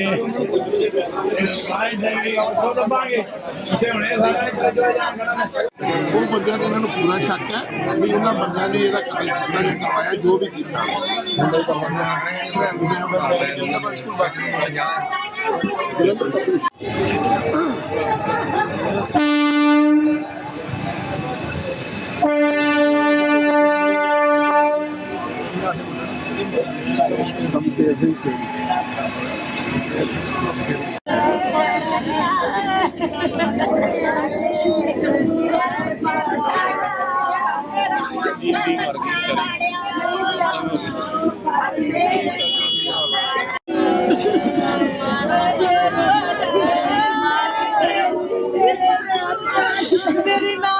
ਉਹ ਬੰਦਿਆਂ ਦਾ ਇਹਨਾਂ ਨੂੰ ਪੂਰਾ ਸ਼ੱਕ ਹੈ ਵੀ ਉਹਨਾਂ ਬੰਦਿਆਂ ਨੇ ਇਹਦਾ ਕਤਲ ਕੀਤਾ ਜਾਂ ਕਰਵਾਇਆ, ਜੋ ਵੀ ਕੀਤਾ। ਜਲੰਧਰ ਤੋਂ ਮੇਰੀ ਮਾਂ ਨੇ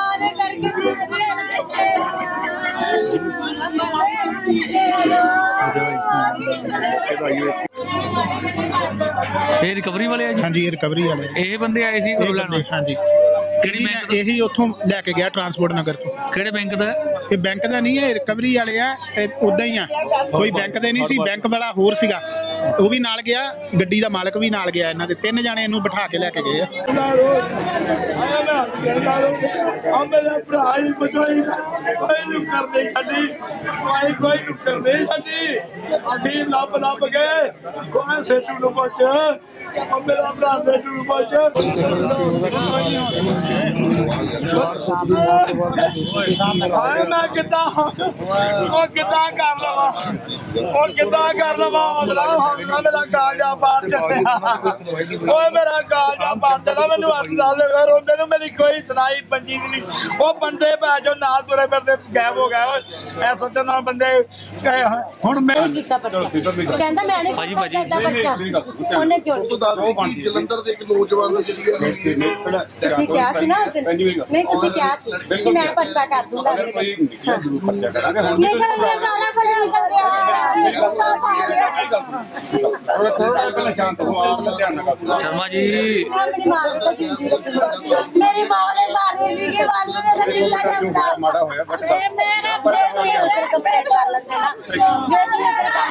ਇਹ ਰਿਕਵਰੀ ਵਾਲੇ ਆ ਜੀ? ਹਾਂਜੀ ਇਹ ਰਿਕਵਰੀ ਵਾਲੇ ਇਹ ਬੰਦੇ ਆਏ ਸੀ ਇਹ ਗੁਰੂ ਬੰਦੇ, ਲੈਣ ਹਾਂਜੀ। ਕਿਹੜੀ ਬੈਂਕ ਇਹੀ ਉੱਥੋਂ ਲੈ ਕੇ ਗਿਆ ਟਰਾਂਸਪੋਰਟ ਨਗਰ ਤੋਂ। ਕਿਹੜੇ ਬੈਂਕ ਦਾ ਇਹ ਬੈਂਕ ਦਾ ਨਹੀਂ ਹੈ, ਇਹ ਰਿਕਵਰੀ ਵਾਲੇ ਆ, ਇਹ ਉਦਾਂ ਹੀ ਆ। ਕੋਈ ਬੈਂਕ ਦੇ ਨਹੀਂ ਸੀ, ਬੈਂਕ ਵਾਲਾ ਹੋਰ ਸੀਗਾ। ਉਹ ਵੀ ਨਾਲ ਗਿਆ, ਗੱਡੀ ਦਾ ਮਾਲਕ ਵੀ ਨਾਲ ਗਿਆ ਇਹਨਾਂ ਦੇ। ਤਿੰਨ ਜਾਣੇ ਇਹਨੂੰ ਬਿਠਾ ਕੇ ਲੈ ਕੇ ਗਏ ਆ। ਆ ਮੇਰਾ ਭਰਾ ਹੀ ਬਚਾਈ ਕੋਈ ਨੂੰ ਕਰਨੇ ਛੱਡੀ ਕੋਈ ਕੋਈ ਨੂੰ ਕਰਨੇ ਛੱਡੀ ਅਸੀਂ ਲੱਭ ਲੱਭ ਗਏ ਕੋਈ ਸੇਟੂ ਨੂੰ ਬਚ ਆ ਮੇਰਾ ਭਰਾ ਸੇਟੂ ਨੂੰ ਬਚ ਹਾਏ ਮੈਂ ਕਿੱਦਾਂ ਉਹ ਕਿੱਦਾਂ ਕਰ ਲਵਾਂ? ਉਹ ਕਿੱਦਾਂ ਕਰ ਲਵਾਂ? ਹੌਸਲਾ ਹੌਸਲਾ ਮੇਰਾ ਕਾਲਜਾ ਬਾਹਰ ਚੱਲਿਆ। ਓਏ ਮੇਰਾ ਕਾਲਜਾ ਬਾਹਰ ਚੱਲਿਆ। ਮੈਨੂੰ ਅੱਠ ਸਾਲ ਦੇ ਰੋਂਦੇ ਨੂੰ ਮੇਰੀ ਕੋਈ ਸੁਣਾਈ ਪੰਜੀ ਦੀ ਨਹੀਂ। ਉਹ ਬੰਦੇ ਭੈ ਜੋ ਨਾਲ ਤੁਰੇ ਫਿਰਦੇ ਗਾਇਬ ਹੋ ਗਏ। ਓਏ ਐ ਸੱਚੇ ਨਾਲ ਬੰਦੇ। ਹੁਣ ਮੈਂ ਕਹਿੰਦਾ ਮੈਂ ਨਹੀਂ ਭਾਜੀ, ਭਾਜੀ। ਉਹਨੇ ਕਿਉਂ ਜਲੰਧਰ ਦੇ ਇੱਕ ਨੌਜਵਾਨ ਨੂੰ ਜਿਹੜੀ ਹੈ ਤੁਸੀਂ ਕਿਹਾ ਸੀ ਨਾ ਨਹੀਂ ਤੁਸੀਂ ਕਿਹਾ ਸੀ ਮੈਂ ਪਰਚਾ ਕਰ ਦੂੰਗਾ। ਨਹੀਂ ਕਰ ਰਿਹਾ ਸਾਰਾ ਕੁਝ ਨਿਕਲ ਗਿਆ। ਸ਼ਰਮਾ ਜੀ। ਮੇਰੀ ਮਾਂ ਨੇ ਮੇਰੀ ਮਾਂ ਨੇ ਸਾਰੇ ਲਈ ਕੇ ਬਾਅਦ ਮੇਰਾ ਦਿਲ ਨਾ ਜਾਂਦਾ ਮਾੜਾ ਹੋਇਆ ਬਟ ਮੇਰਾ ਤੋਂ ਕੰਪਲੀਟ ਕਰ ਲੈਂਦੇ ਨਾ। ਜੇ ਤੁਸੀਂ ਸਰਕਾਰ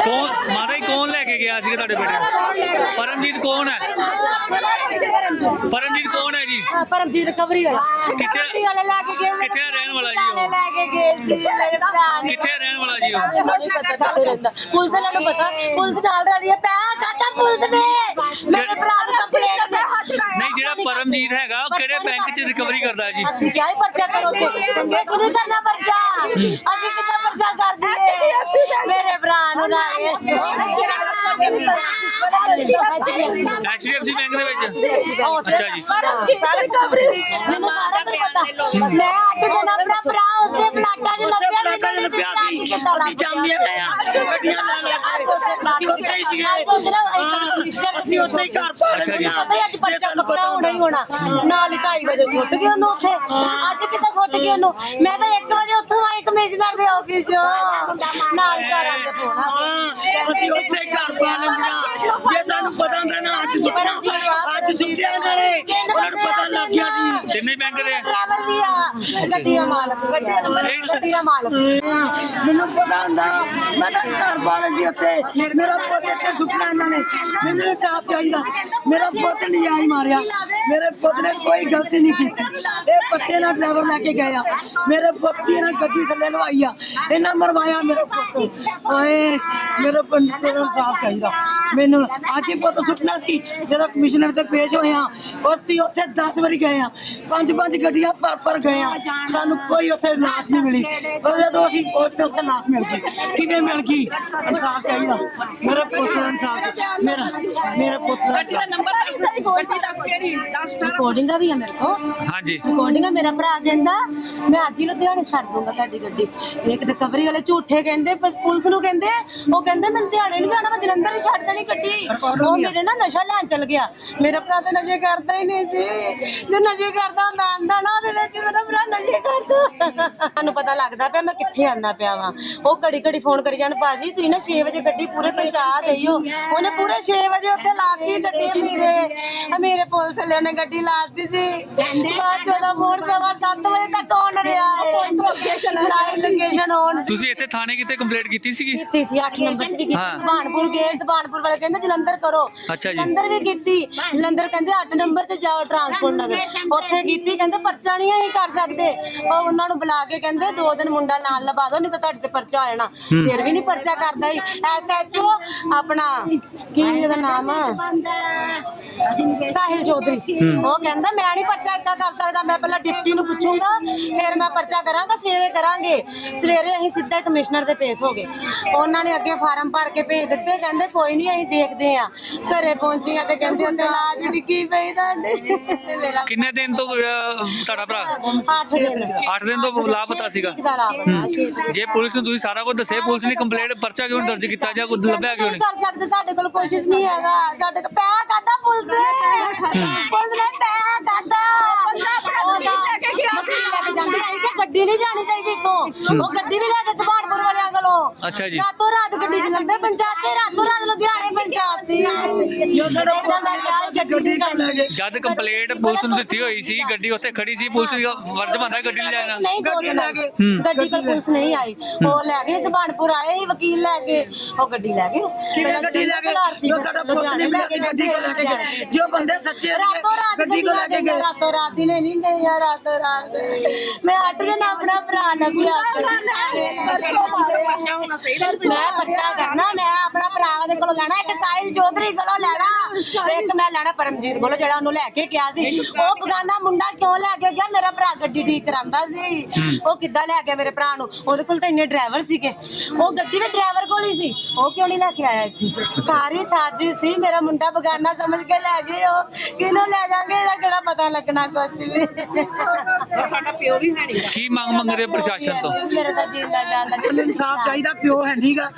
ਕੌਣ ਮਾਤਾ ਜੀ ਕੌਣ ਲੈ ਕੇ ਗਿਆ ਸੀ ਤੁਹਾਡੇ ਬੇਟੇ ਪਰਮਜੀਤ ਕੌਣ ਹੈ? ਪਰਮਜੀਤ ਕੌਣ ਹੈ ਜੀ? ਪਰਮਜੀਤ ਰਿਕਵਰੀ ਵਾਲਾ। ਕਿੱਥੇ- ਵਾਲੇ ਲੈ ਕੇ ਕਿੱਥੇ ਰਹਿਣ ਵਾਲਾ ਜੀ ਉਹ? ਲੈ ਕੇ ਗਏ ਸੀ ਮੇਰੇ ਭਰਾ ਨੇ ਕਿੱਥੇ ਰਹਿਣ ਵਾਲਾ ਜੀ ਉਹ? ਪੁਲਿਸ ਵਾਲਿਆਂ ਨੂੰ ਪਤਾ ਪੁਲਿਸ ਨਾਲ ਰਲੀ ਹੈ ਪੈ ਕਾਤਾ ਪੁਲਿਸ ਨੇ? ਮੇਰੇ ਭਰਾ ਨੂੰ ਕੰਪਲੇਂਟ ਨਹੀਂ ਜਿਹੜਾ ਪਰਮਜੀਤ ਹੈਗਾ ਉਹ ਕਿਹੜੇ ਬੈਂਕ 'ਚ ਰਿਕਵਰੀ ਕਰਦਾ ਜੀ? ਅਸੀਂ ਕਿਹਾ ਹੀ ਪਰਚਾ ਕਰੋਗੇ ਅਸੀਂ ਨਹੀਂ ਕਰਨਾ ਪਰਚਾ। ਅਸੀਂ ਕਿੱਦਾਂ ਪਰਚਾ ਕਰ ਦਈਏ ਮੇਰੇ ਭਰਾ ਨੂੰ ਨਾ ਐਚਡੀਐਫਸੀ ਬੈਂਕ ਦੇ ਵਿੱਚ? ਅੱਛਾ ਜੀ। ਮੈਨੂੰ ਸਾਰਾ ਕੁਝ ਪਤਾ। ਮੈਂ ਅੱਠ ਦਿਨ ਆਪਣਾ ਭਰਾ ਉਸੇ ਪਲਾਟਾ 'ਚ ਲੱਭਿਆ ਪਲਾਟਾਂ 'ਚ ਲੱਭਿਆ ਸੀ। ਅਸੀਂ ਜਾਂਦੇ ਆ। ਗੱਡੀਆਂ ਲੈ ਲੈ ਕੇ। ਅਸੀਂ ਉੱਥੇ ਹੀ ਸੀਗੇ। ਅਸੀਂ ਉੱਥੇ ਹੀ ਘਰ ਪਾ ਅੱਛਾ ਜੀ। ਪਤਾ ਹੀ ਅੱਜ ਪਰਚਾ ਪਕੜਾ ਹੋਣਾ ਹੀ ਹੋਣਾ ਨਾਲ ਹੀ 2:30 ਵਜੇ ਸੁੱਟ ਗਏ ਉਹਨੂੰ ਉੱਥੇ। ਅੱਜ ਕਿੱਦਾਂ ਸੁੱਟ ਗਏ ਉਹਨੂੰ। ਮੈਂ ਤਾਂ 1 ਵਜੇ ਉੱਥੋਂ ਆਈ ਕਮਿਸ਼ਨਰ ਦੇ ਆਫਿਸ 'ਚੋਂ। ਨਾਲ ਘਰ ਆ ਕੇ ਫੋਨ ਆ ਹਾਂ, ਅਸੀਂ ਉੱਥੇ ਘਰ ਪਾ ਲੈਂਦੀਆਂ ਜੇ ਸਾਨੂੰ ਪਤਾ ਹੁੰਦਾ ਨਾ ਅੱਜ ਸੁੱਟਣਾ ਅੱਜ ਸੁੱਟਿਆ ਇਹਨਾਂ ਨੇ ਉਹਨਾਂ ਨੂੰ ਪਤਾ ਲੱਗ ਗਿਆ ਸੀ ਤਿੰਨੇ ਬੈਂਕ ਦੇ ਡਰਾਈਵਰ ਵੀ ਆ ਗੱਡੀ ਦਾ ਮਾਲਕ ਗੱਡੀ ਦਾ ਮਾਲਕ ਗੱਡੀ ਦਾ ਮਾਲਕ ਮੈਨੂੰ ਪਤਾ ਹੁੰਦਾ ਮੈਂ ਤਾਂ ਘਰ ਪਾ ਲੈਂਦੀ ਉੱਥੇ ਮੇਰਾ ਪੁੱਤ ਇੱਥੇ ਸੁੱਟਣਾ ਇਹਨਾਂ ਨੇ। ਮੈਨੂੰ ਇਨਸਾਫ ਚਾਹੀਦਾ। ਮੇਰਾ ਪੁੱਤ ਨਜਾਇਜ਼ ਮਾਰਿਆ। ਮੇਰੇ ਪੁੱਤ ਨੇ ਕੋਈ ਗਲਤੀ ਨਹੀਂ ਕੀਤੀ। ਇਹ ਪੱਤੇ ਨਾਲ ਡਰਾਈਵਰ ਲੈ ਕੇ ਗਏ ਆ। ਮੇਰੇ ਪੁੱਤ ਦੀ ਇਹਨਾਂ ਗੱਡੀ ਥੱਲੇ ਲਵਾਈ ਆ। ਇਹਨਾਂ ਮਰਵਾਇਆ ਮੇਰੇ ਪੁੱਤ ਓਏ ਮੇਰੇ ਪੁੱਤ ਨੂੰ ਇਨਸਾਫ ਚਾਹੀਦਾ। ਮੈਨੂੰ ਅੱਜ ਹੀ ਪੁੱਤ ਸੁੱਟਣਾ ਸੀ। ਜਦੋਂ ਕਮਿਸ਼ਨਰ ਤੇ ਪੇਸ਼ ਹੋਏ ਆ ਉਸ ਦੀ ਉੱਥੇ 10 ਵਾਰੀ ਗਏ ਆ। ਪੰਜ ਪੰਜ ਗੱਡੀਆਂ ਪਰ ਪਰ ਗਏ ਆ। ਸਾਨੂੰ ਕੋਈ ਉੱਥੇ ਲਾਸ਼ ਨਹੀਂ ਮਿਲੀ। ਪਰ ਜਦੋਂ ਅਸੀਂ ਪਹੁੰਚ ਕੇ ਉੱਥੇ ਲਾਸ਼ ਮਿਲ ਗਈ। ਕਿਵੇਂ ਮਿਲ ਗਈ? ਇਨਸਾਫ ਚਾਹੀਦਾ। ਮੇਰੇ ਪੁੱਤ ਇਨਸਾਫ। ਮੇਰਾ ਮੇਰੇ ਪੁੱਤ ਦਾ ਦੱਸ ਗੱਡੀ ਦੱਸ ਕਿਹੜੀ? ਦੱਸ ਰਿਕਾਰਡਿੰਗ ਵੀ ਆ ਮੇਰੇ ਕੋਲ। ਹਾਂਜੀ। ਰਿਕਾਰਡਿੰਗ ਮੇਰਾ ਭਰਾ ਕਹਿੰਦਾ ਮੈਂ ਅੱਜ ਹੀ ਲੁਧਿਆਣੇ ਛੱਡ ਦੂੰਗਾ ਤੁਹਾਡੀ ਗੱਡੀ। ਇੱਕ ਰਿਕਵਰੀ ਵਾਲੇ ਝੂਠੇ ਕਹਿੰਦੇ ਪਰ ਪੁਲਿਸ ਨੂੰ ਕਹਿੰਦੇ ਉਹ ਕਹਿੰਦੇ ਮੈਂ ਲੁਧਿਆਣੇ ਨਹੀਂ ਜਾਣਾ ਮੈਂ ਜਲੰਧਰ ਹੀ ਛੱਡ ਦੇਣੀ ਗੱਡੀ। ਉਹ ਮੇਰੇ ਨਾਲ ਨਸ਼ਾ ਲੈਣ ਚਲ ਗਿਆ। ਮੇਰਾ ਭਰਾ ਤਾਂ ਨਸ਼ੇ ਕਰਦਾ ਹੀ ਨਹੀਂ ਸੀ ਜੇ ਨਸ਼ੇ ਕਰਦਾ ਹੁੰਦਾ ਆਂਦਾ ਨਾ ਉਹਦੇ ਵਿੱਚ ਮੇਰਾ ਭਰਾ ਨਸ਼ੇ ਕਰਦਾ। ਤੁਹਾਨੂੰ ਪਤਾ ਲੱਗਦਾ ਪਿਆ ਮੈਂ ਕਿੱਥੇ ਆਣਾ ਪਿਆ ਵਾਂ। ਉਹ ਘੜੀ ਘੜੀ ਫੋਨ ਕਰੀ ਜਾਣ ਭਾਜੀ ਤੁਸੀਂ ਨਾ 6 ਵਜੇ ਗੱਡੀ ਪੂਰੇ ਪਹੁੰਚਾ ਦਈਓ ਉਹਨੇ ਪੂਰੇ 6 ਵਜੇ ਉੱਥੇ ਲਾਤੀ ਗੱਡੀ ਮੇਰੇ ਆ ਮੇਰੇ ਪੁਲ ਥੱਲੇ ਨੇ ਗੱਡੀ ਲਾਤੀ ਸੀ। ਬਾਅਦ ਚ ਉਹਦਾ ਫੋਨ ਸਵਾ 7 ਵਜੇ ਤੱਕ ਆਨ ਰਿਹਾ ਹੈ ਲਾਈਵ ਲੋਕੇਸ਼ਨ ਆਨ ਸੀ। ਤੁਸੀਂ ਇੱਥੇ ਥਾਣੇ ਕਿਤੇ ਕੰਪਲੇਂਟ ਕੀਤੀ ਸੀਗੀ? ਕੀਤੀ ਸੀ 8 ਨੰਬਰ ਚ ਵੀ ਕੀਤੀ ਹਾਂ। ਸੁਭਾਨਪੁਰ ਗਏ ਸੁਭਾਨਪੁਰ ਵਾਲੇ ਕਹਿੰਦੇ ਜਲੰਧਰ ਕਰੋ। ਅੱਛਾ ਜੀ। ਜਲੰਧਰ ਵੀ ਕੀਤੀ। ਜਲੰਧਰ ਕਹਿੰਦੇ 8 ਨੰਬਰ ਚ ਜਾਓ ਟਰਾਂਸਪੋਰਟ ਨਗਰ। ਉੱਥੇ ਕੀਤੀ ਕਹਿੰਦੇ ਪਰਚਾ ਨਹੀਂ ਅਸੀਂ ਕਰ ਸਕਦੇ। ਉਹ ਉਹਨਾਂ ਨੂੰ ਬੁਲਾ ਕੇ ਕਹਿੰਦੇ ਦੋ ਦਿਨ ਮੁੰਡਾ ਨਾਲ ਲਵਾ ਦਿਓ ਨਹੀਂ ਤਾਂ ਤੁਹਾਡੇ ਤੇ ਪਰਚਾ ਆ ਜਾਣਾ। ਫਿਰ ਵੀ ਨਹੀਂ ਪਰਚਾ ਕਰਦਾ ਐਸਐਚਓ ਆਪਣਾ ਕੀ ਇਹਦਾ ਨਾਮ ਆ? ਸਾਹਿਲ ਚੌਧਰੀ। ਉਹ ਕਹਿੰਦਾ ਮੈਂ ਨਹੀਂ ਪਰਚਾ ਇਦਾਂ ਕਰ ਸਕਦਾ ਮੈਂ ਪਹਿਲਾਂ ਡਿਪਟੀ ਨੂੰ ਪੁੱਛੂੰਗਾ ਫਿਰ ਮੈਂ ਪਰਚਾ ਕਰਾਂਗਾ ਸਵੇਰੇ ਕਰਾਂਗੇ। ਸਵੇਰੇ ਅਸੀਂ ਸਿੱਧਾ ਹੀ ਕਮਿਸ਼ਨਰ ਦੇ ਪੇਸ਼ ਹੋ ਗਏ। ਉਹਨਾਂ ਨੇ ਅੱਗੇ ਫਾਰਮ ਭਰ ਕੇ ਭੇਜ ਦਿੱਤੇ ਕਹਿੰਦੇ ਕੋਈ ਨਹੀਂ ਅਸੀਂ ਦੇਖਦੇ ਆ। ਘਰੇ ਪਹੁੰਚੀਆਂ ਤੇ ਕਹਿੰਦੇ ਉੱਤੇ ਲਾਜ ਡਿੱਗੀ ਪਈ ਤੁਹਾਡੇ। ਮੇਰਾ ਕਿੰਨੇ ਦਿਨ ਤੋਂ ਅਹ, ਤੁਹਾਡਾ ਭਰਾ? 8 ਦਿਨ। 8 ਦਿਨ ਤੋਂ ਲਾਪਤਾ ਸੀਗਾ। ਦਾ ਲਾਪਤਾ ਛੇ ਦਿਨ ਜੇ ਪੁਲਿਸ ਨੂੰ ਤੁਸੀਂ ਸਾਰਾ ਕੁਝ ਦੱਸਿਆ ਪੁਲਿਸ ਨੇ ਕੰਪਲੇਂਟ ਪਰਚਾ ਕਿਉਂ ਦਰਜ ਕੀਤਾ ਜਾਂ ਕੁਝ ਲੱਭਿਆ ਕਿਉਂ ਨਹੀਂ? ਨਹੀਂ ਕਰ ਸਕਦੇ ਸਾਡੇ ਕੋਲ ਕੋਸ਼ਿਸ਼ ਨਹੀਂ ਹੈਗਾ। ਸਾਡੇ ਕੋਲ ਪੈਸਾ ਕਾਦਾ ਪੁਲਿਸ ਨੇ ਪੁਲਿਸ ਨੇ ਵਕੀਲ ਲੈ ਕੇ ਜਾਂਦੇ ਆ ਕਿ ਗੱਡੀ ਨਹੀਂ ਜਾਣੀ ਚਾਹੀਦੀ ਇੱਥੋਂ। ਉਹ ਗੱਡੀ ਵੀ ਲੈ ਕੇ ਸੁਭਾਨਪੁਰ ਵਾਲਿਆਂ ਕੋਲੋਂ। ਅੱਛਾ ਜੀ। ਰਾਤੋਂ ਰਾਤ ਗੱਡੀ ਜਲੰਧਰ ਪਹੁੰਚਾਤੀ ਰਾਤੋਂ ਰਾਤ ਲੁਧਿਆਣੇ ਪਹੁੰਚਾਤੀ ਜੋ ਸਾਡਾ ਮੈਂ ਕਿਹਾ ਗੱਡੀ ਕਰ ਲੈ ਗਏ ਜਦ। ਕੰਪਲੇਂਟ ਪੁਲਿਸ ਨੂੰ ਦਿੱਤੀ ਹੋਈ ਸੀ ਗੱਡੀ ਉੱਥੇ ਖੜੀ ਸੀ ਪੁਲਿਸ ਦਾ ਫਰਜ਼ ਬਣਦਾ ਗੱਡੀ ਲੈ ਜਾਣਾ। ਨਹੀਂ ਦੋ ਦਿਨ ਲੱਗੇ ਗੱਡੀ ਕੋਲ ਪੁਲਿਸ ਨਹੀਂ ਆਈ। ਉਹ ਲੈ ਗਏ ਸੁਭਾਨਪੁਰ ਆਏ ਸੀ ਵਕੀਲ ਲੈ ਕੇ। ਉਹ ਗੱਡੀ ਲੈ ਗਏ। ਕਿਵੇਂ ਗੱਡੀ ਲੈ ਗਏ? ਜੋ ਸਾਡਾ ਪੁੱਤ ਨਹੀਂ ਮਿਲਿਆ ਸੀ ਗੱਡੀ ਕੋ ਲੈ ਕੇ ਗਏ ਜੋ ਬੰਦੇ ਸੱਚੇ ਰਾਤੋਂ ਗੱਡੀ ਕੋ ਲੈ ਕੇ ਗਏ। ਰਾਤੋਂ ਰਾਤ ਹੀ ਨਹੀਂ ਗਏ ਯਾਰ ਰਾਤੋਂ ਰਾਤ। ਮੈਂ ਅੱਠ ਦਿਨ ਆਪਣਾ ਭਰਾ ਲੱਭਿਆ। ਮੈਂ ਬੱਚਾ ਕਰਨਾ ਮੈਂ ਆਪਣਾ ਭਰਾ ਦੇ ਕੋਲੋਂ ਲੈਣਾ। ਇੱਕ ਸਾਹਿਲ ਚੌਧਰੀ ਕੋਲੋਂ ਲੈਣਾ। ਇੱਕ ਮੈਂ ਲੈਣਾ ਪਰਮਜੀਤ ਕੋਲੋਂ ਜਿਹੜਾ ਉਹਨੂੰ ਲੈ ਕੇ ਗਿਆ ਸੀ। ਉਹ ਬਗਾਨਾ ਮੁੰਡਾ ਕਿਉਂ ਲੈ ਕੇ ਗਿਆ? ਮੇਰਾ ਭਰਾ ਗੱਡੀ ਠੀਕ ਕਰਾਂਦਾ ਸੀ। ਉਹ ਕਿੱਦਾਂ ਲੈ ਗਿਆ ਮੇਰੇ ਭਰਾ ਨੂੰ? ਉਹਦੇ ਕੋਲ ਤਾਂ ਇੰਨੇ ਡਰਾਈਵਰ ਸੀਗੇ। ਉਹ ਗੱਡੀ ਵੀ ਡਰਾਈਵਰ ਕੋਲ ਹੀ ਸੀ। ਉਹ ਕਿਉਂ ਨਹੀਂ ਲੈ ਕੇ ਆਇਆ ਇੱਥੇ? ਸਾਰੀ ਸਾਜ਼ਿਸ਼ ਸੀ। ਮੇਰਾ ਮੁੰਡਾ ਬਗਾਨਾ ਸਮਝ ਕੇ ਲੈ ਗਏ ਉਹ। ਕਿਹਨੂੰ ਲੈ ਜਾਗੇ ਇਹਦਾ ਕਿਹੜਾ ਪਤਾ ਲੱਗਣਾ ਕੁਝ ਵੀ। ਕੀ ਮੰਗ ਮੰਗਦੇ ਪ੍ਰਸ਼ਾਸਨ ਤੋਂ? ਮੇਰੇ ਤਾਂ ਜਿੰਦਾ ਜਾਂਦਾ ਮੈਨੂੰ ਇਨਸਾਫ ਚਾਹੀਦਾ ਪਿਓ ਹੈ ਨਹੀਂਗਾ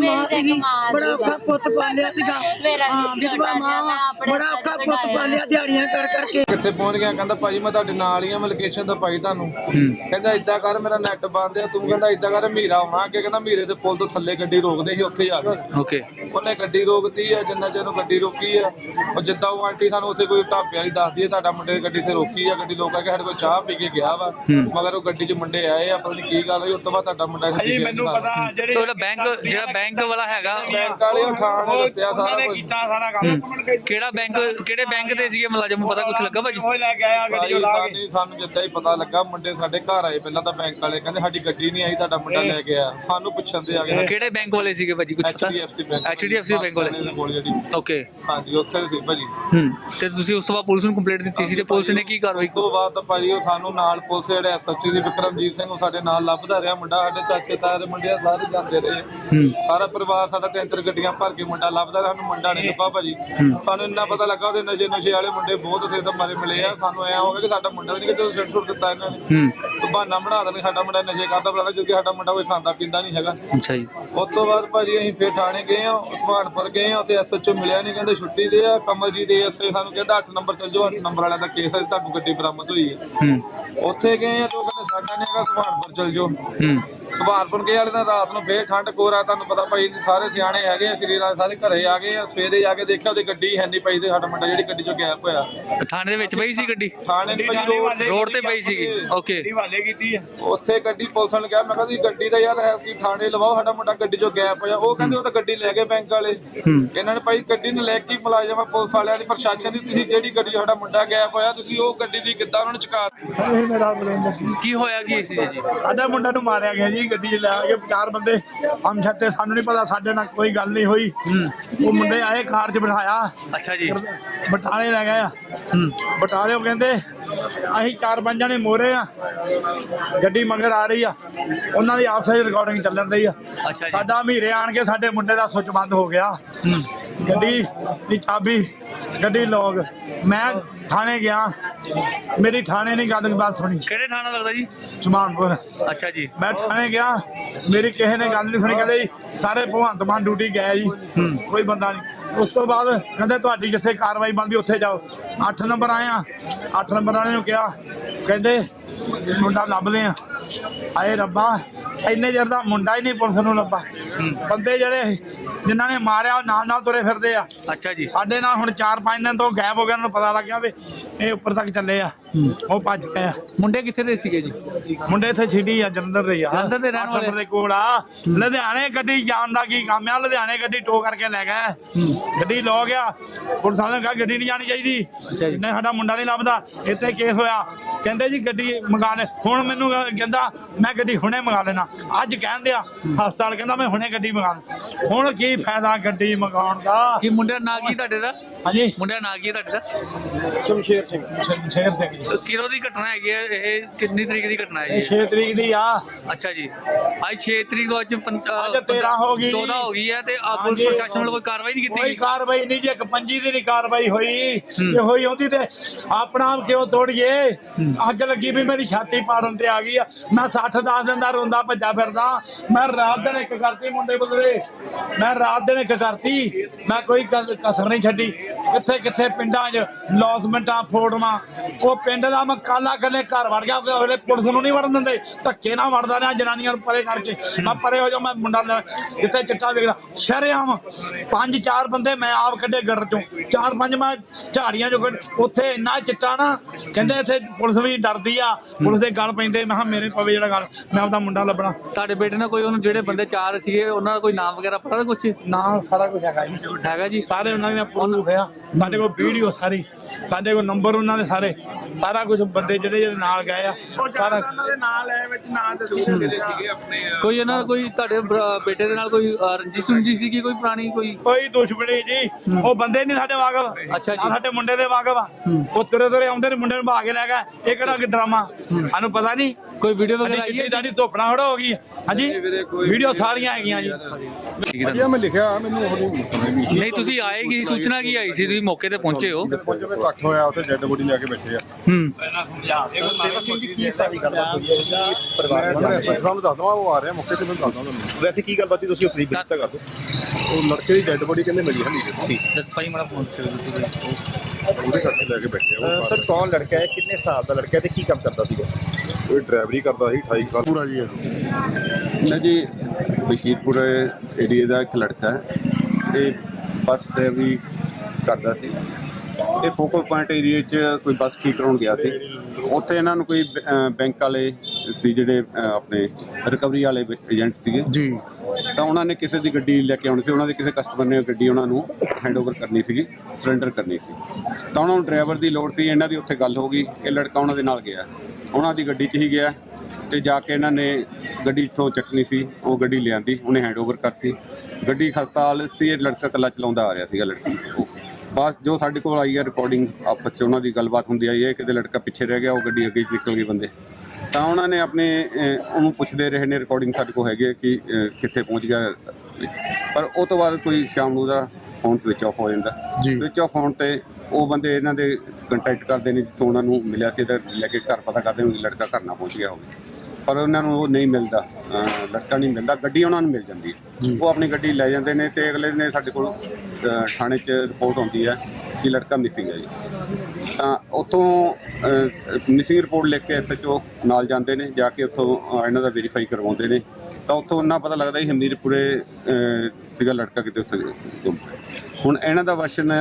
ਮੇਰੀ ਮਾਂ ਮਾਂ ਬੜਾ। ਔਖਾ ਪੁੱਤ ਪਾਲਿਆ ਸੀਗਾ। ਹਾਂ ਛੋਟਾ ਮਾਂ ਬੜਾ ਔਖਾ ਪੁੱਤ। ਪਾਲਿਆ ਦਿਹਾੜੀਆਂ ਕਰ ਕਰਕੇ। ਕਿੱਥੇ ਪਹੁੰਚ ਗਿਆ ਕਹਿੰਦਾ ਭਾਜੀ ਮੈਂ ਤੁਹਾਡੇ ਨਾਲ ਹੀ ਆ ਮੈਂ ਲੋਕੇਸ਼ਨ ਤਾਂ ਪਾਈ ਤੁਹਾਨੂੰ। ਕਹਿੰਦਾ ਇਦਾਂ ਕਰ ਮੇਰਾ ਨੈਟ ਬੰਦ ਆ। ਤੂੰ ਕਹਿੰਦਾ ਇਦਾਂ ਕਰ ਮੀਰਾ ਆਉਣਾ ਕਿ ਕਹਿੰਦਾ ਮੀਰੇ ਦੇ ਪੁਲ ਤੋਂ ਥੱਲੇ ਗੱਡੀ ਰੋਕਦੇ ਸੀ ਉੱਥੇ ਜਾ ਕੇ। ਓਕੇ। ਉਹਨੇ ਗੱਡੀ ਰੋਕਤੀ ਆ ਜਿੰਨਾ ਚਿਰ ਨੂੰ ਗੱਡੀ ਰੋਕੀ ਆ। ਉਹ ਜਿੱਦਾਂ ਉਹ ਆਂਟੀ ਸਾਨੂੰ ਉੱਥੇ ਕੋਈ ਢਾਬੇ ਵਾਲੀ ਦੱਸਦੀ ਆ ਤੁਹਾਡਾ ਮੁੰਡੇ ਦੀ ਗੱਡੀ ਤੇ ਰੋਕੀ ਆ ਗੱਡੀ ਲੋਕਾਂ ਕੇ ਸਾਡੇ ਕੋਲ ਚਾਹ ਪੀ ਕੇ ਗਿਆ ਵਾ। ਮਗਰ ਉਹ ਗੱਡੀ 'ਚ ਮੁੰਡੇ ਆਏ ਆ ਪਤਾ ਨਹੀਂ ਕੀ ਗੱਲ ਹੋਈ ਉਸ ਤੋਂ ਬਾਅਦ ਤੁਹਾਡਾ ਮੁੰਡਾ ਇੱਥੇ ਜੀ ਮੈਨੂੰ ਪਤਾ ਜਿਹੜੇ ਤੁਹਾਡਾ ਬੈਂਕ ਜਿਹੜਾ ਬੈਂਕ ਵਾਲਾ ਹੈਗਾ। ਬੈਂਕ ਵਾਲੇ ਉਹ ਥਾਣ ਨੇ ਦੱਸਿਆ ਸਾਰਾ ਕੁਝ ਕੀਤਾ ਸਾਰਾ ਕੰਮ। ਕਿਹੜਾ ਬੈਂਕ ਕਿਹੜੇ ਬੈਂਕ ਦੇ ਸੀਗੇ ਮੁਲਾਜ਼ਮ ਪਤਾ ਕੁਝ ਲੱਗਾ ਭਾਜੀ? ਉਹ ਲੈ ਕੇ ਆਇਆ ਗੱਡੀ ਲਾ ਕੇ। ਸਾਨੂੰ ਸਾਨੂੰ ਜਿੱਦਾਂ ਹੀ ਪਤਾ ਲੱਗਾ ਮੁੰਡੇ ਸਾਡੇ ਘਰ ਆਏ ਪਹਿਲਾਂ ਤਾਂ ਬੈਂਕ ਵਾਲੇ ਕਹਿੰਦੇ ਸਾਡੀ ਗੱਡੀ ਨਹੀਂ ਆਈ ਤੁਹਾਡਾ ਮੁੰਡਾ ਲੈ ਕੇ ਆ। ਸਾਨੂੰ ਪੁੱਛਣ ਦੇ ਆ ਗਏ। ਕਿਹੜੇ ਬੈਂਕ ਵਾਲੇ ਸੀਗੇ ਭਾਜੀ ਕੁਝ ਪਤਾ? HDFC ਬੈਂਕ HDFC ਬੈਂਕ ਵਾਲੇ ਓਕੇ ਹਾਂਜੀ ਉੱਥੇ ਸੀ। ਭਾਜੀ। ਹੂੰ। ਤੇ ਤੁਸੀਂ ਉਸ ਤੋਂ ਬਾਅਦ ਪੁਲਿਸ ਨੂੰ ਕੰਪਲੇਂਟ ਦਿੱਤੀ ਸੀ ਤੇ ਪੁਲਿਸ ਨੇ ਕੀ ਕਾਰਵਾਈ ਉਸ ਤੋਂ ਬਾਅਦ ਤਾਂ ਭਾਜੀ ਉਹ ਸਾਨੂੰ ਨਾਲ ਪੁਲਿਸ ਜਿਹੜੇ ਐਸਐਚਓ ਦੀ ਵਿਕਰਮਜੀਤ ਸਿੰਘ ਉਹ ਸਾਡੇ ਨਾਲ ਲੱਭਦਾ ਰਿਹਾ। ਮੁੰਡਾ ਸਾਡੇ ਚਾਚੇ ਤਾਏ ਦੇ ਮੁੰਡੇ ਆ, ਸਾਰੇ ਜਾਂਦੇ ਰਹੇ। ਸਾਰਾ ਪਰਿਵਾਰ ਸਾਡਾ ਤਿੰਨ ਤਿੰਨ ਗੱਡੀਆਂ ਭਰ ਕੇ ਮੁੰਡਾ ਲੱਭਦਾ ਰਿਹਾ। ਸਾਨੂੰ ਮੁੰਡਾ ਨਹੀਂ ਲੱਭਾ ਭਾਜੀ। ਸਾਨੂੰ ਇੰਨਾ ਪਤਾ ਲੱਗਾ ਉਹਦੇ ਨਸ਼ੇ ਨਸ਼ੇ ਵਾਲੇ ਮੁੰਡੇ ਬਹੁਤ ਉੱਥੇ ਤਾਂ ਮਰੇ ਮਿਲੇ ਆ। ਸਾਨੂੰ ਐ ਹੋ ਗਿਆ ਕਿ ਸਾਡਾ ਮੁੰਡਾ ਵੀ ਨਹੀਂ ਕਿਤੇ ਸੈਂਟ ਸੁੱਟ ਦਿੱਤਾ ਇਹਨਾਂ ਨੇ। ਤੇ ਬਹਾਨਾ ਬਣਾ ਦੇਣਾ ਸਾਡਾ ਮੁੰਡਾ ਨਸ਼ੇ ਕਰਦਾ ਬਲਾਦਾ ਕਿਉਂਕਿ ਸਾਡਾ ਮੁੰਡਾ ਕੋਈ ਖਾਂਦਾ ਪੀਂਦਾ ਨਹੀਂ ਹੈਗਾ। ਅੱਛਾ ਜੀ। ਉਸ ਤੋਂ ਬਾਅਦ ਭਾਜੀ ਅਸੀਂ ਫੇਰ ਥਾਣੇ ਗਏ ਆ ਉਸਮਾਨਪੁਰ ਗਏ ਆ ਉੱਥੇ ਐਸਐਚਓ ਮਿਲਿਆ ਨਹੀਂ ਕਹਿੰਦੇ ਛੁੱਟੀ ਦੇ ਆ। ਕਮਲਜੀਤ ਦੇ ਐਸਏ ਸਾਨੂੰ ਕਹਿੰਦਾ 8 ਨੰਬਰ ਚੱਲ ਜਾਓ 8 ਨੰਬਰ ਵਾਲਿਆਂ ਦਾ ਕੇਸ ਹੈ ਤੁਹਾਨੂੰ ਗੱਡੀ ਬਰਾਮਦ ਹੋਈ ਹੈ। ਹੂੰ। ਉੱਥੇ ਗਏ ਆ ਉਹ ਕਹਿੰਦੇ ਸਾਡਾ ਨਹੀਂ ਹੈਗਾ ਸੁਭਾਨਪੁਰ ਚੱਲ ਜਾਓ। ਹੂੰ। ਸੁਭਾਨਪੁਰ ਗਏ ਵਾਲੇ ਦਿਨ ਰਾਤ ਨੂੰ ਫੇਰ ਠੰਡ ਕੋਰਾ ਤੁਹਾਨੂੰ ਪਤਾ ਭਾਈ ਸਾਰੇ ਸਿਆਣੇ ਹੈਗੇ ਆ ਸ਼ਰੀਰਾਂ ਸਾਰੇ ਘਰੇ ਆ ਗਏ ਆ ਸਵੇਰੇ ਜਾ ਕੇ ਦੇਖਿਆ ਉਹਦੀ ਗੱਡੀ ਹੈ ਨਹੀਂ ਪਈ ਤੇ ਸਾਡਾ ਮੁੰਡਾ ਜਿਹੜੀ ਗੱਡੀ ਚੋਂ ਗੈਪ ਹੋਇਆ। ਤੇ ਥਾਣੇ ਦੇ ਵਿੱਚ ਪਈ ਸੀ ਗੱਡੀ? ਥਾਣੇ ਨਹੀਂ ਭਾਜੀ ਰੋਡ ਰੋਡ ਤੇ ਪਈ ਸੀਗੀ। ਓਕੇ। ਗੱਡੀ ਵਾਲੇ ਕੀਤੀ ਆ। ਉੱਥੇ ਗੱਡੀ ਪੁਲਿਸ ਨੇ ਕਿਹਾ ਮੈਂ ਕਿਹਾ ਤੁਸੀਂ ਗੱਡੀ ਦਾ ਯਾਰ ਹੈ ਕਿ ਥਾਣੇ ਲਵਾਓ ਸਾਡਾ ਮੁੰਡਾ ਗੱਡੀ ਚੋਂ ਗੈਪ ਹੋਇਆ। ਉਹ ਕਹਿੰਦੇ ਉਹ ਤਾਂ ਗੱਡੀ ਲੈ ਗਏ ਬੈਂਕ ਵਾਲੇ। ਇਹਨਾਂ ਨੇ ਭਾਈ ਗੱਡੀ ਨੂੰ ਲੈ ਕੇ ਹੀ ਮੁਲਾਜ਼ਮ ਪੁਲਿਸ ਵਾਲਿਆਂ ਦੀ ਪ੍ਰਸ਼ਾਸਨ ਦੀ ਤੁਸੀਂ ਜਿਹੜੀ ਗੱਡੀ ਸਾਡਾ ਮੁੰਡਾ ਗੈਪ ਹੋਇਆ ਤੁਸੀਂ ਉਹ ਗੱਡੀ ਦੀ ਕਿੱਦਾਂ ਉਹਨਾਂ ਨੂੰ ਚੁਕਾ ਮੇਰਾ ਬਲੇਂਦਰ ਕੀ ਹੋਇਆ ਕੀ ਸੀ ਜੀ? ਸਾਡਾ ਮੁੰਡਾ ਨੂੰ ਮਾਰਿਆ ਗਿਆ ਜੀ। ਗੱਡੀ 'ਚ ਲੈ ਕੇ ਚਾਰ ਬੰਦੇ। ਹਮ ਛੱਤੇ ਸਾਨੂੰ ਨਹੀਂ ਪਤਾ ਸਾਡੇ ਨਾਲ ਕੋਈ ਗੱਲ ਨਹੀਂ ਹੋਈ। ਉਹ ਮੁੰਡੇ ਆਏ ਕਾਰ 'ਚ ਬਿਠਾਇਆ। ਅੱਛਾ ਜੀ। ਬਟਾਲੇ ਲੈ ਗਏ ਆ। ਬਟਾਲੇ ਉਹ ਕਹਿੰਦੇ ਅਸੀਂ ਚਾਰ ਪੰਜ ਜਣੇ ਮੋਰੇ ਆ। ਗੱਡੀ ਮਗਰ ਆ ਰਹੀ ਆ। ਉਹਨਾਂ ਦੀ ਆਪਸ ਵਿੱਚ ਰਿਕਾਰਡਿੰਗ ਚੱਲਣ ਰਹੀ ਆ। ਸਾਡਾ ਮਹੀਰੇ ਆਣ ਕੇ ਸਾਡੇ ਮੁੰਡੇ ਦਾ ਸੁੱਚ ਬੰਦ ਹੋ ਗਿਆ। ਗੱਡੀ ਦੀ ਚਾਬੀ ਗੱਡੀ ਲੋਗ ਮੈਂ ਥਾਣੇ ਗਿਆ। ਮੇਰੀ ਥਾਣੇ ਨਹੀਂ ਗੱਲ ਦੀ ਬਾਤ ਸੁਣੀ। ਕਿਹੜੇ ਥਾਣਾ ਲੱਗਦਾ ਜੀ? ਸੁਮਾਨਪੁਰ ਅੱਛਾ ਜੀ। ਮੈਂ ਥਾਣੇ ਗਿਆ। ਮੇਰੀ ਕਿਸੇ ਨੇ ਗੱਲ ਨਹੀਂ ਸੁਣੀ। ਕਹਿੰਦੇ ਜੀ ਸਾਰੇ ਭਗਵੰਤ ਮਾਨ ਡਿਊਟੀ ਗਏ ਜੀ। ਕੋਈ ਬੰਦਾ ਨਹੀਂ ਉਸ ਤੋਂ ਬਾਅਦ ਕਹਿੰਦੇ ਤੁਹਾਡੀ ਜਿੱਥੇ ਕਾਰਵਾਈ ਬਣਦੀ ਉੱਥੇ ਜਾਓ। 8 ਨੰਬਰ ਆਇਆ 8 ਨੰਬਰ ਵਾਲੇ ਨੂੰ ਕਿਹਾ ਕਹਿੰਦੇ ਮੁੰਡਾ ਲੱਭਦੇ ਆ ਆਏ ਰੱਬਾ ਇੰਨੇ ਚਿਰ ਦਾ ਮੁੰਡਾ ਹੀ ਨਹੀਂ ਪੁਲਿਸ ਨੂੰ ਲੱਭਾ। ਬੰਦੇ ਜਿਹੜੇ ਜਿਨ੍ਹਾਂ ਨੇ ਮਾਰਿਆ ਉਹ ਨਾਲ ਨਾਲ ਤੁਰੇ ਫਿਰਦੇ ਆ। ਅੱਛਾ ਜੀ। ਸਾਡੇ ਨਾਲ ਹੁਣ 4-5 ਦਿਨ ਤੋਂ ਗਾਇਬ ਹੋ ਗਿਆ ਉਹਨਾਂ ਨੂੰ ਪਤਾ ਲੱਗ ਗਿਆ ਵੀ ਇਹ ਉੱਪਰ ਤੱਕ ਚੱਲੇ ਆ। ਉਹ ਭੱਜ ਗਏ ਆ। ਮੁੰਡੇ ਕਿੱਥੇ ਦੇ ਸੀਗੇ ਜੀ? ਮੁੰਡੇ ਇੱਥੇ ਛਿੜੀ ਆ ਜਲੰਧਰ ਦੇ ਆ। ਜਲੰਧਰ ਦੇ ਰਹਿਣ ਵਾਲੇ। ਦੇ ਕੋਲ ਆ। ਲੁਧਿਆਣੇ ਗੱਡੀ ਜਾਣ ਦਾ ਕੀ ਕੰਮ ਆ? ਲੁਧਿਆਣੇ ਗੱਡੀ ਟੋ ਕਰਕੇ ਲੈ ਗਏ। ਗੱਡੀ ਲੋ ਗਿਆ ਪੁਲਿਸ ਵਾਲਿਆਂ ਨੇ ਕਿਹਾ ਗੱਡੀ ਨਹੀਂ ਜਾਣੀ ਚਾਹੀਦੀ। ਨਹੀਂ ਸਾਡਾ ਮੁੰਡਾ ਨਹੀਂ ਲੱਭਦਾ। ਇੱਥੇ ਕੇਸ ਹੋਇਆ। ਕਹਿੰਦੇ ਜੀ ਗੱਡੀ ਮੰਗਾ ਲੈ। ਹੁਣ ਮੈਨੂੰ ਕਹਿੰਦਾ ਮੈਂ ਗੱਡੀ ਹੁਣੇ ਮੰਗਾ ਲੈਣਾ ਅੱਜ ਕਹਿੰਦੇ ਆ ਹਸਪਤਾਲ ਕਹਿੰਦਾ ਮੈਂ ਹੁਣੇ ਗੱਡੀ ਮੰਗਾ ਹੁਣ ਕੀ ਫਾਇਦਾ ਗੱਡੀ ਮੰਗਾਉਣ ਦਾ? ਕੀ ਮੁੰਡੇ ਨਾਂ ਕੀ ਤੁਹਾਡੇ ਦਾ? ਹਾਂਜੀ। ਮੁੰਡੇ ਦਾ ਨਾਂ ਕੀ ਹੈ ਤੁਹਾਡੇ? ਦਾ ਸ਼ਮਸ਼ੇਰ ਸਿੰਘ। ਸ਼ਮਸ਼ੇਰ ਸਿੰਘ ਜੀ। ਕਿਰੋ ਦੀ ਘਟਨਾ ਹੈਗੀ ਹੈ? ਇਹ ਕਿੰਨੀ ਤਰੀਕ ਦੀ ਘਟਨਾ ਹੈ ਇਹ ਜੀ 6 ਤਰੀਕ ਦੀ ਆ। ਅੱਛਾ ਜੀ। ਅੱਜ 6 ਤਰੀਕ ਤੋਂ ਅੱਜ ਪੰ- ਅ, ਅੱਜ 13 ਹੋ ਗਈ। 14 ਹੋ ਗਈ ਹੈ ਤੇ ਆ ਪੁਲਿਸ ਹਾਂਜੀ। ਪ੍ਰਸ਼ਾਸਨ ਵੱਲੋਂ ਕੋਈ ਕਾਰਵਾਈ ਨਹੀਂ ਕੀਤੀ ਕੋਈ ਗਈ? ਕਾਰਵਾਈ ਨਹੀਂ ਜੇ ਇੱਕ ਪੰਜੀ ਦੀ ਨਹੀਂ ਕਾਰਵਾਈ ਹੋਈ। ਜੇ ਹੋਈ ਹੁੰਦੀ ਤੇ ਆਪਣਾ ਆਪ ਕਿਉਂ ਤੋੜੀਏ? ਅੱਗ ਲੱਗੀ ਵੀ ਮੇਰੀ ਛਾਤੀ ਪਾੜਨ ਤੇ ਆ ਗਈ ਆ। ਮੈਂ 60 10 ਦਿਨ ਦਾ ਰੋਂਦਾ ਭੱਜਾ ਫਿਰਦਾ। ਮੈਂ ਰਾਤ ਦਿਨ ਇੱਕ ਕਰਤੀ ਮੁੰਡੇ ਬਦਲੇ। ਮੈਂ ਰਾਤ ਦਿਨ ਇੱਕ ਕਰਤੀ। ਮੈਂ ਕੋਈ ਕਸ- ਕਸਰ ਨਹੀਂ ਛੱਡੀ। ਕਿੱਥੇ ਕਿੱਥੇ ਪਿੰਡਾਂ 'ਚ ਲੌਸਮੈਂਟਾਂ ਫੋਟੋਆਂ ਉਹ ਪਿੰਡ ਦਾ ਮੈਂ ਕਾਲਾ ਕੱਲੇ ਘਰ ਵੜ ਗਿਆ ਕਿ ਉਹਲੇ ਪੁਲਿਸ ਨੂੰ ਨਹੀਂ ਵੜਨ ਦਿੰਦੇ। ਧੱਕੇ ਨਾਲ ਵੜਦਾ ਰਿਹਾ ਜਨਾਨੀਆਂ ਨੂੰ ਪਰੇ ਕਰਕੇ। ਮੈਂ ਪਰੇ ਹੋ ਜਾ ਮੈਂ ਮੁੰਡਾ ਲੈ- ਜਿੱਥੇ ਚਿੱਟਾ ਵੇਖਦਾ। ਸ਼ਰੇਆਮ ਪੰਜ ਚਾਰ ਬੰਦੇ ਮੈਂ ਆਪ ਕੱਢੇ ਗੜਰ ਚੋਂ। ਚਾਰ ਪੰਜ ਮੈਂ ਝਾੜੀਆਂ ਚੋਂ ਉੱਥੇ ਇੰਨਾ ਚਿੱਟਾ ਨਾ ਕਹਿੰਦੇ ਇੱਥੇ ਪੁਲਿਸ ਵੀ ਡਰਦੀ ਆ। ਪੁਲਿਸ ਦੇ ਗਲ ਪੈਂਦੇ ਮੈਂ ਕਿਹਾ ਮੇਰੇ ਪਵੇ ਜਿਹੜਾ ਗੱਲ ਮੈਂ ਆਪਦਾ ਮੁੰਡਾ ਲੱਭਣਾ। ਤੁਹਾਡੇ ਬੇਟੇ ਨਾਲ ਕੋਈ ਉਹਨੂੰ ਜਿਹੜੇ ਬੰਦੇ ਚਾਰ ਸੀਗੇ ਉਹਨਾਂ ਦਾ ਕੋਈ ਨਾਮ ਵਗੈਰਾ ਪਤਾ ਕੁਝ ਨਾ ਸਾਰਾ ਕੁਝ ਹੈਗਾ ਜੀ। ਹੈਗਾ ਜੀ। ਸਾਰੇ ਉਹਨਾਂ ਦੀਆਂ ਪ੍ਰੂਫ ਆ। ਸਾਡੇ ਕੋਲ ਵੀਡੀਓ ਸਾਰੀ। ਸਾਡੇ ਕੋਲ ਨੰਬਰ ਉਹਨਾਂ ਦੇ ਸਾਰੇ। ਸਾਰਾ ਕੁਝ ਬੰਦੇ ਜਿਹੜੇ ਜਿਹੜੇ ਨਾਲ ਗਏ ਆ ਸਾਰਾ ਉਹਨਾਂ ਦੇ ਨਾਲ ਹੈ ਵਿੱਚ ਨਾਂ ਦੱਸੀ ਕੋਈ ਇਹਨਾਂ ਦਾ ਕੋਈ ਤੁਹਾਡੇ ਬਰ- ਬੇਟੇ ਦੇ ਨਾਲ ਕੋਈ ਰੁੰਜੀ ਸੀਗੀ ਕੋਈ ਪੁਰਾਣੀ ਕੋਈ? ਕੋਈ ਦੁਸ਼ਮਣੀ ਜੀ। ਉਹ ਬੰਦੇ ਨਹੀਂ ਸਾਡੇ ਵਾਕਫ ਅੱਛਾ ਜੀ। ਨਾ ਸਾਡੇ ਮੁੰਡੇ ਦੇ ਵਾਕਫ ਆ ਉਹ ਤੁਰੇ ਤੁਰੇ ਆਉਂਦੇ ਨੇ ਮੁੰਡੇ ਨੂੰ ਭਾ ਕੇ ਲੈ ਗਏ ਇਹ ਕਿਹੜਾ ਡਰਾਮਾ? ਸਾਨੂੰ ਪਤਾ ਨਹੀਂ। ਕੋਈ ਵੀਡੀਓ ਵਗੈਰਾ ਆਈ ਹੈ? ਸਾਡੀ ਧੋਪਣਾ ਹੜੋ ਹੋ ਗਈ। ਹਾਂਜੀ ਵੀਡੀਓ ਸਾਰੀਆਂ ਹੈਗੀਆਂ ਜੀ। ਵਧੀਆ ਮੈਂ ਲਿਖਿਆ ਮੈਨੂੰ ਉਹ ਨਹੀਂ ਮੁੱਕਣਾ ਨਹੀਂ ਤੁਸੀਂ ਆਏ ਕੀ? ਸੂਚਨਾ ਕੀ ਆਈ ਸੀ? ਤੁਸੀਂ ਮੌਕੇ ਤੇ ਪਹੁੰਚੇ ਹੋ? ਦੇਖੋ ਜਿਵੇਂ ਇਕੱਠ ਹੋਇਆ ਉੱਥੇ ਡੈੱਡ ਬੋਡੀ ਲੈ ਕੇ ਬੈਠੇ ਆ। ਹੂੰ। ਸੇਵਾ ਸਿੰਘ ਜੀ ਕੀ ਸਾਰੀ ਗੱਲ ਹੋਈ ਹੈ? ਪਰਿਵਾਰ ਨਾਲ ਐਸਐਸ ਸਾਹਿਬ ਨੂੰ ਦੱਸਦਾ ਉਹ ਆ ਰਿਹਾ ਮੌਕੇ ਤੇ ਮੈਂ ਦੱਸਦਾ ਤੁਹਾਨੂੰ ਵੈਸੇ ਕੀ ਗੱਲਬਾਤ ਸੀ ਤੁਸੀਂ ਆਪਣੀ ਬਿਲਕੁਲ ਕਰ ਦਿਓ ਉਹ ਲੜਕੇ ਦੀ ਡੈੱਡ ਬੋਡੀ ਕਹਿੰਦੇ ਮਿਲੀ ਹਲੀ ਜੀ ਭਾਈ ਮਾੜਾ ਫੋਨ ਤੇ ਉਹਦੇ ਕਰਕੇ ਲੈ ਕੇ ਬੈਠੇ ਆ ਉਹ ਸਰ ਕੌਣ ਲੜਕਾ ਹੈ? ਕਿੰਨੇ ਸਾਲ ਦਾ ਲੜਕਾ ਹੈ ਤੇ ਕੀ ਕੰਮ ਕਰਦਾ ਸੀਗਾ? ਉਹ ਡਰਾਈਵਰੀ ਕਰਦਾ ਸੀ 28 ਸਾਲ। ਪੂਰਾ ਜੀ ਨਾ ਜੀ ਬਸ਼ੀਰਪੁਰ ਏਰੀਏ ਦਾ ਇੱਕ ਲੜਕਾ ਹੈ। ਇਹ ਬੱਸ ਡਰਾਈਵਰੀ ਕਰਦਾ ਸੀ। ਇਹ ਫੋਕਲ ਪੁਆਇੰਟ ਏਰੀਏ 'ਚ ਕੋਈ ਬੱਸ ਠੀਕ ਕਰਾਉਣ ਗਿਆ ਸੀ। ਉੱਥੇ ਇਹਨਾਂ ਨੂੰ ਕੋਈ ਬੈਂਕ ਵਾਲੇ ਸੀ ਜਿਹੜੇ ਆਪਣੇ ਰਿਕਵਰੀ ਵਾਲੇ ਏਜੰਟ ਸੀਗੇ। ਜੀ। ਤਾਂ ਉਹਨਾਂ ਨੇ ਕਿਸੇ ਦੀ ਗੱਡੀ ਲੈ ਕੇ ਆਉਣੀ ਸੀ, ਉਹਨਾਂ ਦੇ ਕਿਸੇ ਕਸਟਮਰ ਨੇ ਗੱਡੀ ਉਹਨਾਂ ਨੂੰ ਹੈਂਡਓਵਰ ਕਰਨੀ ਸੀਗੀ ਸਰੈਂਡਰ ਕਰਨੀ ਸੀ। ਤਾਂ ਉਹਨਾਂ ਨੂੰ ਡਰਾਈਵਰ ਦੀ ਲੋੜ ਸੀ, ਇਹਨਾਂ ਦੀ ਉੱਥੇ ਗੱਲ ਹੋ ਗਈ, ਇਹ ਲੜਕਾ ਉਹਨਾਂ ਦੇ ਨਾਲ ਗਿਆ। ਉਹਨਾਂ ਦੀ ਗੱਡੀ 'ਚ ਹੀ ਗਿਆ ਤੇ ਜਾ ਕੇ ਇਹਨਾਂ ਨੇ ਗੱਡੀ ਇੱਥੋਂ ਚੱਕਣੀ ਸੀ, ਉਹ ਗੱਡੀ ਲਿਆਂਦੀ, ਉਹਨੇ ਹੈਂਡਓਵਰ ਕਰਤੀ। ਗੱਡੀ ਖਸਤਾਲ ਸੀ, ਇਹ ਲੜਕਾ ਇਕੱਲਾ ਚਲਾਉਂਦਾ ਆ ਰਿਹਾ ਸੀਗਾ ਲੜਕੀ। ਬਸ ਜੋ ਸਾਡੇ ਕੋਲ ਆਈ ਹੈ ਰਿਕਾਰਡਿੰਗ ਆਪਸ 'ਚ ਉਹਨਾਂ ਦੀ ਗੱਲਬਾਤ ਹੁੰਦੀ ਆਈ ਹੈ, ਕਿਤੇ ਲੜਕਾ ਪਿੱਛੇ ਰਹਿ ਗਿਆ, ਉਹ ਗੱਡੀ ਅੱਗੇ ਨਿਕਲ ਗਈ ਬੰਦੇ। ਤਾਂ ਉਹਨਾਂ ਨੇ ਆਪਣੇ ਅਹ, ਉਹਨੂੰ ਪੁੱਛਦੇ ਰਹੇ ਨੇ ਰਿਕਾਰਡਿੰਗ ਸਾਡੇ ਕੋਲ ਹੈਗੀ ਹੈ ਕਿ ਅਹ, ਕਿੱਥੇ ਪਹੁੰਚ ਗਿਆ। ਪਰ ਉਹ ਤੋਂ ਬਾਅਦ ਕੋਈ ਸ਼ਾਮ ਨੂੰ ਉਹਦਾ ਫੋਨ ਸਵਿਚ ਆਫ ਹੋ ਜਾਂਦਾ। ਜੀ। ਸਵਿਚ ਆਫ ਹੋਣ ਤੇ ਉਹ ਬੰਦੇ ਇਹਨਾਂ ਦੇ ਕੰਟੈਕਟ ਕਰਦੇ ਨੇ ਜਿੱਥੋਂ ਉਹਨਾਂ ਨੂੰ ਮਿਲਿਆ ਸੀ ਤਾਂ ਲੈ ਕੇ ਘਰ ਪਤਾ ਕਰਦੇ ਨੇ ਕਿ ਲੜਕਾ ਘਰ ਨਾ ਪਹੁੰਚ ਗਿਆ ਹੋਵੇ। ਪਰ ਉਹਨਾਂ ਨੂੰ ਉਹ ਨਹੀਂ ਮਿਲਦਾ। ਅਹ, ਲੜਕਾ ਨਹੀਂ ਮਿਲਦਾ ਗੱਡੀ ਉਹਨਾਂ ਨੂੰ ਮਿਲ ਜਾਂਦੀ ਹੈ। ਉਹ ਆਪਣੀ ਗੱਡੀ ਲੈ ਜਾਂਦੇ ਨੇ ਤੇ ਅਗਲੇ ਦਿਨ ਸਾਡੇ ਕੋਲ ਅਹ, ਥਾਣੇ 'ਚ ਰਿਪੋਰਟ ਆਉਂਦੀ ਹੈ ਕਿ ਲੜਕਾ ਮਿਸਿੰਗ ਹੈ ਜੀ। ਤਾਂ ਉੱਥੋਂ ਮਿਸਿੰਗ ਰਿਪੋਰਟ ਲਿਖ ਕੇ ਐਸਐਚਓ ਨਾਲ ਜਾਂਦੇ ਨੇ ਜਾ ਕੇ ਉੱਥੋਂ ਇਹਨਾਂ ਦਾ ਵੈਰੀਫਾਈ ਕਰਵਾਉਂਦੇ ਨੇ। ਤਾਂ ਉੱਥੋਂ ਉਹਨਾਂ ਪਤਾ ਲੱਗਦਾ ਹੀ ਹਮੀਰਪੁਰੇ ਸੀਗਾ ਲੜਕਾ ਕਿਤੇ ਉੱਥੇ ਗੁੰਮ। ਹੁਣ ਇਹਨਾਂ ਦਾ ਵਰਸ਼ਨ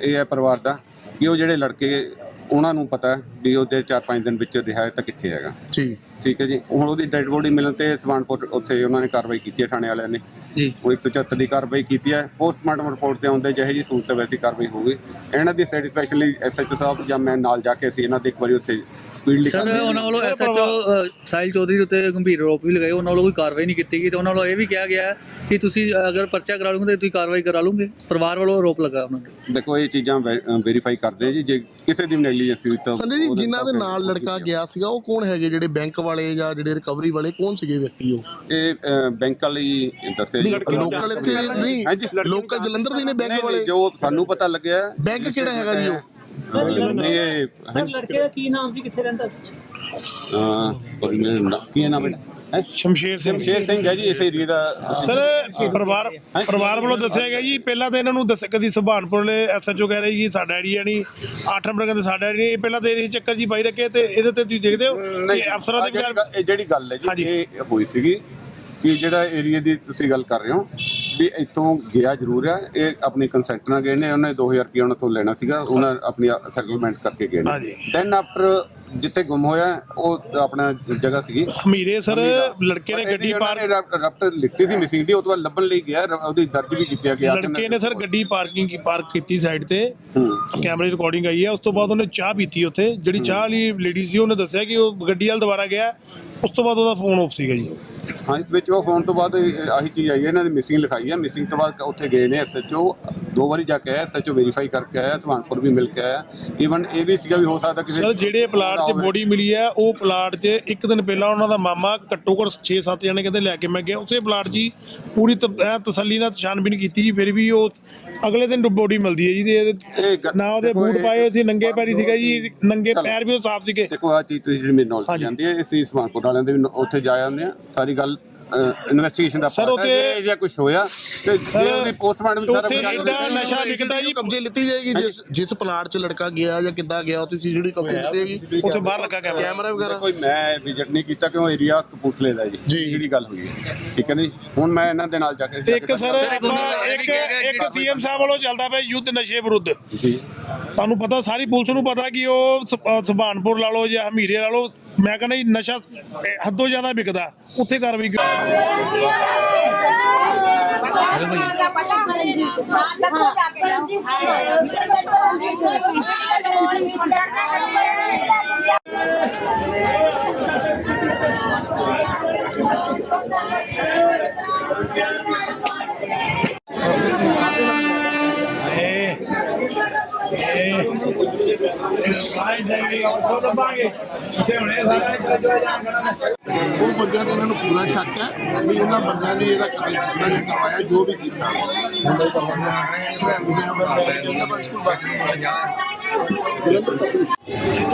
ਇਹ ਹੈ ਪਰਿਵਾਰ ਦਾ ਕਿ ਉਹ ਜਿਹੜੇ ਲੜਕੇ ਉਹਨਾਂ ਨੂੰ ਪਤਾ ਵੀ ਉਹਦੇ 4-5 ਦਿਨ ਵਿੱਚ ਰਿਹਾ ਤਾਂ ਕਿੱਥੇ ਹੈਗਾ। ਜੀ। ਠੀਕ ਹੈ ਜੀ। ਹੁਣ ਉਹਦੀ ਡੈਡ ਬੋਡੀ ਮਿਲਣ ਤੇ ਸਵਾਨਪੁਰ ਉੱਥੇ ਉਹਨਾਂ ਨੇ ਕਾਰਵਾਈ ਕੀਤੀ ਹੈ ਥਾਣੇ ਵਾਲਿਆਂ ਨੇ। ਜੀ। ਉਹ 174 ਦੀ ਕਾਰਵਾਈ ਕੀਤੀ ਹੈ। ਪੋਸਟਮਾਰਟਮ ਰਿਪੋਰਟ ਤੇ ਆਉਂਦੇ ਜਿਹੇ ਜੀ ਸੂਰਤ ਵੈਸੀ ਕਾਰਵਾਈ ਹੋਊਗੀ। ਇਹਨਾਂ ਦੀ ਸੈਟੀਸਫੈਕਸ਼ਨਲੀ ਐਸਐਚਓ ਸਾਹਿਬ ਜਾਂ ਮੈਂ ਨਾਲ ਜਾ ਕੇ ਅਸੀਂ ਇਹਨਾਂ ਦੇ ਇੱਕ ਵਾਰੀ ਉੱਥੇ ਸਪੀਡ ਸਰ ਲਿਖਾਂਗੇ ਉਹਨਾਂ ਵੱਲੋਂ ਐਸਐਚਓ ਸਾਹਿਲ ਚੌਧਰੀ ਦੇ ਉੱਤੇ ਗੰਭੀਰ ਆਰੋਪ ਵੀ ਲਗਾਏ। ਉਹਨਾਂ ਵੱਲੋਂ ਕੋਈ ਕਾਰਵਾਈ ਨਹੀਂ ਕੀਤੀ ਗਈ ਤੇ ਉਹਨਾਂ ਵੱਲੋਂ ਇਹ ਵੀ ਕਿਹਾ ਗਿਆ ਹੈ ਕਿ ਤੁਸੀਂ ਅਗਰ ਪਰਚਾ ਕਰਾ ਲਓਗੇ ਤਾਂ ਤੁਸੀਂ ਕਾਰਵਾਈ ਕਰਾ ਲਓਗੇ। ਪਰਿਵਾਰ ਵੱਲੋਂ ਆਰੋਪ ਲਗਾ ਉਹਨਾਂ ਤੇ ਦੇਖੋ ਇਹ ਚੀਜ਼ਾਂ ਵੈਰੀਫਾਈ ਕਰਦੇ ਆ ਜੀ। ਜੇ ਕਿਸੇ ਦੀ ਨੈਗਲੀਜੈਂਸੀ ਹੋਈ ਤਾਂ ਸੰਜੇ ਜੀ ਜਿਨ੍ਹਾਂ ਦੇ ਨਾਲ ਲੜਕਾ ਗਿਆ ਸੀਗਾ ਉਹ ਕੌਣ ਹੈਗੇ? ਜਿਹੜੇ ਬੈਂਕ ਵਾਲੇ ਜਾਂ ਜਿਹੜੇ ਰਿਕਵਰੀ ਵਾਲੇ ਕੌਣ ਸੀਗੇ ਵਿਅਕਤੀ ਉਹ? ਇਹ ਬੈਂਕ ਵਾਲੀ ਦੱਸਿਆ ਜੀ ਨਹੀਂ ਲੋਕਲ ਇੱਥੇ ਨਹੀਂ ਹਾਂਜੀ। ਲੋਕਲ ਜਲੰਧਰ ਦੇ ਨੇ ਬੈਂਕ ਵਾਲੇ। ਜੋ ਸਾਨੂੰ ਪਤਾ ਲੱਗਿਆ ਬੈਂਕ ਕਿਹੜਾ ਹੈਗਾ ਜੀ ਉਹ? ਸਰ ਲੜਕੇ ਦਾ ਕੀ ਨਾਮ ਸੀ ਕਿੱਥੇ ਰਹਿੰਦਾ ਸੀ? ਅਹ, ਕੋਈ ਨਾ- ਕੀ ਨਾਮ ਹੈ? ਸ਼ਮਸ਼ੇਰ ਸਿੰਘ। ਸ਼ਮਸ਼ੇਰ ਸਿੰਘ ਹੈ ਜੀ ਇਸ ਏਰੀਆ ਦਾ। ਸਰ ਪਰਿਵਾਰ ਪਰਿਵਾਰ ਵੱਲੋਂ ਦੱਸਿਆ ਗਿਆ ਜੀ ਪਹਿਲਾਂ ਤਾਂ ਇਹਨਾਂ ਨੂੰ ਦੱਸ ਕਦੀ ਸੁਭਾਨਪੁਰ ਵਾਲੇ ਐਸਐਚਓ ਕਹਿ ਰਹੇ ਜੀ ਸਾਡਾ ਏਰੀਆ ਨਹੀਂ 8 ਨੰਬਰ ਕਹਿੰਦੇ ਸਾਡਾ ਏਰੀਆ ਪਹਿਲਾਂ ਤਾਂ ਇਹ ਚੱਕਰ ਜੀ ਪਾਈ ਰੱਖੇ ਤੇ ਇਹਦੇ ਤੇ ਤੁਸੀਂ ਦੇਖਦੇ ਹੋ ਕਿ ਅਫਸਰਾਂ ਦੇ ਜਿਹੜੀ ਵਿਚਾਰ ਗੱਲ- ਇਹ ਜਿਹੜੀ ਗੱਲ ਹੈ। ਜੀ ਇਹ ਹੋਈ ਸੀਗੀ। ਕਿ ਜਿਹੜਾ ਏਰੀਆ ਦੀ ਤੁਸੀਂ ਗੱਲ ਕਰ ਰਹੇ ਹੋ ਵੀ ਇੱਥੋਂ ਗਿਆ ਜ਼ਰੂਰ ਹੈ ਇਹ ਆਪਣੀ ਕੰਸੈਂਟ ਨਾਲ ਗਏ ਨੇ ਉਹਨੇ 2000 ਰੁਪਏ ਉਹਨਾਂ ਤੋਂ ਲੈਣਾ ਸੀਗਾ ਉਹਨਾਂ ਆਪਣੀ ਸੈਟਲਮੈਂਟ ਕਰਕੇ ਗਏ ਨੇ। ਦੈਨ ਆਫਟਰ ਜਿੱਥੇ ਗੁੰਮ ਹੋਇਆ ਉਹ ਆਪਣਾ ਜਗ੍ਹਾ ਸੀਗੀ। ਹਮੀਰੇ ਸਰ। ਲੜਕੇ ਨੇ ਪਰ ਗੱਡੀ ਰਪ- ਰਪਟ ਲਿਖਤੀ ਸੀ ਮਿਸਿੰਗ ਦੀ ਉਹ ਤੋਂ ਬਾਅਦ ਲੱਭਣ ਲਈ ਗਿਆ ਉਹਦੀ ਦਰਜ ਵੀ ਕੀਤੀ ਗਿਆ। ਲੜਕੇ ਨੇ ਸਰ ਗੱਡੀ ਪਾਰਕਿੰਗ ਕੀ ਪਾਰਕ ਕੀਤੀ ਸਾਈਡ ਤੇ। ਕੈਮਰੇ ਰਿਕਾਰਡਿੰਗ ਆਈ ਹੈ ਉਸ ਤੋਂ ਬਾਅਦ ਉਹਨੇ ਚਾਹ ਪੀਤੀ ਉੱਥੇ। ਜਿਹੜੀ ਚਾਹ ਵਾਲੀ ਲੇਡੀ ਸੀ ਉਹਨੇ ਦੱਸਿਆ ਕਿ ਉਹ ਗੱਡੀ ਵਾਲ ਦੁਬਾਰਾ ਗਿਆ। ਉਸ ਤੋਂ ਬਾਅਦ ਉਹਦਾ ਫੋਨ ਆਫ ਸੀਗਾ ਜੀ। ਹਾਂ ਇਸ ਵਿੱਚ ਉਹ ਫੋਨ ਤੋਂ ਬਾਅਦ ਆਹੀ ਚੀਜ਼ ਆਈ ਹੈ ਇਹਨਾਂ ਨੇ ਮਿਸਿੰਗ ਲਿਖਾਈ ਹੈ। ਮਿਸਿੰਗ ਤੋਂ ਬਾਅਦ ਉੱਥੇ ਗਏ ਨੇ ਐਸਐਚਓ ਦੋ ਵਾਰੀ ਜਾ ਕੇ ਆਇਆ ਐਸਐਚਓ ਵੈਰੀਫਾਈ ਕਰਕੇ ਆਇਆ ਸੁਹਾਨਪੁਰ ਵੀ ਮਿਲ ਕੇ ਆਇਆ। ਈਵਨ ਇਹ ਵੀ ਸੀਗਾ ਵੀ ਹੋ ਸਕਦਾ ਕਿਸੇ ਸਰ ਜਿਹੜੇ ਪਲਾਟ 'ਚ ਬੋਡੀ ਮਿਲੀ ਹੈ ਉਹ ਪਲਾਟ 'ਚ ਇੱਕ ਦਿਨ ਪਹਿਲਾਂ ਉਹਨਾਂ ਦਾ ਮਾਮਾ ਘੱਟੋ ਘੱਟ 6-7 ਜਣੇ ਕਹਿੰਦੇ ਲੈ ਕੇ ਮੈਂ ਗਿਆ। ਉਸੇ ਪਲਾਟ 'ਚ ਪੂਰੀ ਤਸੱਲੀ ਨਾਲ ਛਾਨਬੀਨ ਕੀਤੀ ਜੀ ਫਿਰ ਵੀ ਉਹ ਅਗਲੇ ਦਿਨ ਬੋਡੀ ਮਿਲਦੀ ਹੈ ਜੀ ਤੇ ਇਹਦੇ- ਇਹ ਗ- ਨਾ ਉਹਦੇ ਦੇਖੋ ਬੂਟ ਇਹ- ਪਾਏ ਹੋਏ ਸੀ ਨੰਗੇ ਪੈਰੀ ਸੀਗਾ ਜੀ ਨੰਗੇ ਚਲੋ। ਪੈਰ ਵੀ ਉਹ ਸਾਫ਼ ਸੀਗੇ ਦੇਖੋ ਆ ਚੀਜ਼ ਤੁਸੀਂ ਜਿਹੜੀ ਮੇਰੇ ਨਾਲ ਹਾਂਜੀ। ਜਾਂਦੀ ਹੈ ਅਸੀਂ ਸੁਹਾਨਪੁਰ ਵਾਲਿਆਂ ਦੇ ਵੀ ਨ- ਉੱਥੇ ਜਾ ਆਉਂਦੇ ਆ ਸਾਰੀ ਗੱਲ ਇਨਵੈਸਟੀਗੇਸ਼ਨ ਦਾ ਸਰ, part ਹੈ। ਉੱਥੇ- ਜੇ- ਜੇ ਕੁਝ ਹੋਇਆ ਤੇ ਜੇ ਉਹਦੀ ਪੋਸਟਮਾਰਟਮ ਸਾਰਾ ਉੱਥੇ ਬਣਾ ਐਡਾ ਨਸ਼ਾ ਵਿਕਦਾ ਜੀ। ਕਬਜ਼ੇ ਲਿੱਤੀ ਜਾਏਗੀ ਜਿਸ ਜਿਸ ਪਲਾਟ 'ਚ ਲੜਕਾ ਗਿਆ ਜਾਂ ਕਿੱਦਾਂ ਗਿਆ ਉੱਥੇ ਸੀਸੀਟੀਵੀ ਕਬਜ਼ੇ ਲਿੱਤੀ ਜਾਏਗੀ? ਉੱਥੇ ਬਾਹਰ ਲੱਗਾ ਕੈਮਰਾ। ਕੈਮਰਾ ਵਗੈਰਾ? ਕੋਈ ਮੈਂ ਵਿਜ਼ਿਟ ਨਹੀਂ ਕੀਤਾ ਕਿਉਂ? ਏਰੀਆ ਕਪੂਰਥਲੇ ਦਾ ਜੀ ਜਿਹੜੀ ਗੱਲ ਹੋਈ ਹੈ। ਠੀਕ ਹੈ ਨਹੀਂ ਹੁਣ ਮੈਂ ਇਹਨਾਂ ਦੇ ਨਾਲ ਜਾ ਕੇ ਤੇ ਇੱਕ ਸਰ ਆਪਾਂ ਇੱਕ ਇੱਕ ਸੀਐਮ ਸਾਹਿਬ ਵੱਲੋਂ ਚੱਲਦਾ ਪਿਆ ਯੁੱਧ ਨਸ਼ੇ ਵਿਰੁੱਧ। ਜੀ। ਤੁਹਾਨੂੰ ਪਤਾ ਸਾਰੀ ਪੁਲਿਸ ਨੂੰ ਪਤਾ ਕਿ ਉਹ ਸੁਭਾਨਪੁਰ ਲਾ ਲਓ ਜਾਂ ਹਮੀਰੇ ਲਾ ਲਓ ਮੈਂ ਕਹਿੰਦਾ ਜੀ ਨਸ਼ਾ ਇਹ ਹੱਦੋਂ ਜ਼ਿਆਦਾ ਵਿਕਦਾ ਉੱਥੇ ਕਾਰਵਾਈ ਕਿਉਂ? ਉਹ ਬੰਦਿਆਂ ਤੇ ਇਹਨਾਂ ਨੂੰ ਪੂਰਾ ਸ਼ੱਕ ਹੈ ਵੀ ਉਹਨਾਂ ਬੰਦਿਆਂ ਨੇ ਇਹਦਾ ਕਤਲ ਕੀਤਾ ਜਾਂ ਕਰਵਾਇਆ, ਜੋ ਵੀ ਕੀਤਾ। ਜਲੰਧਰ ਤੱਕ ਮੇਰੀ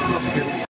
ਮਾਂ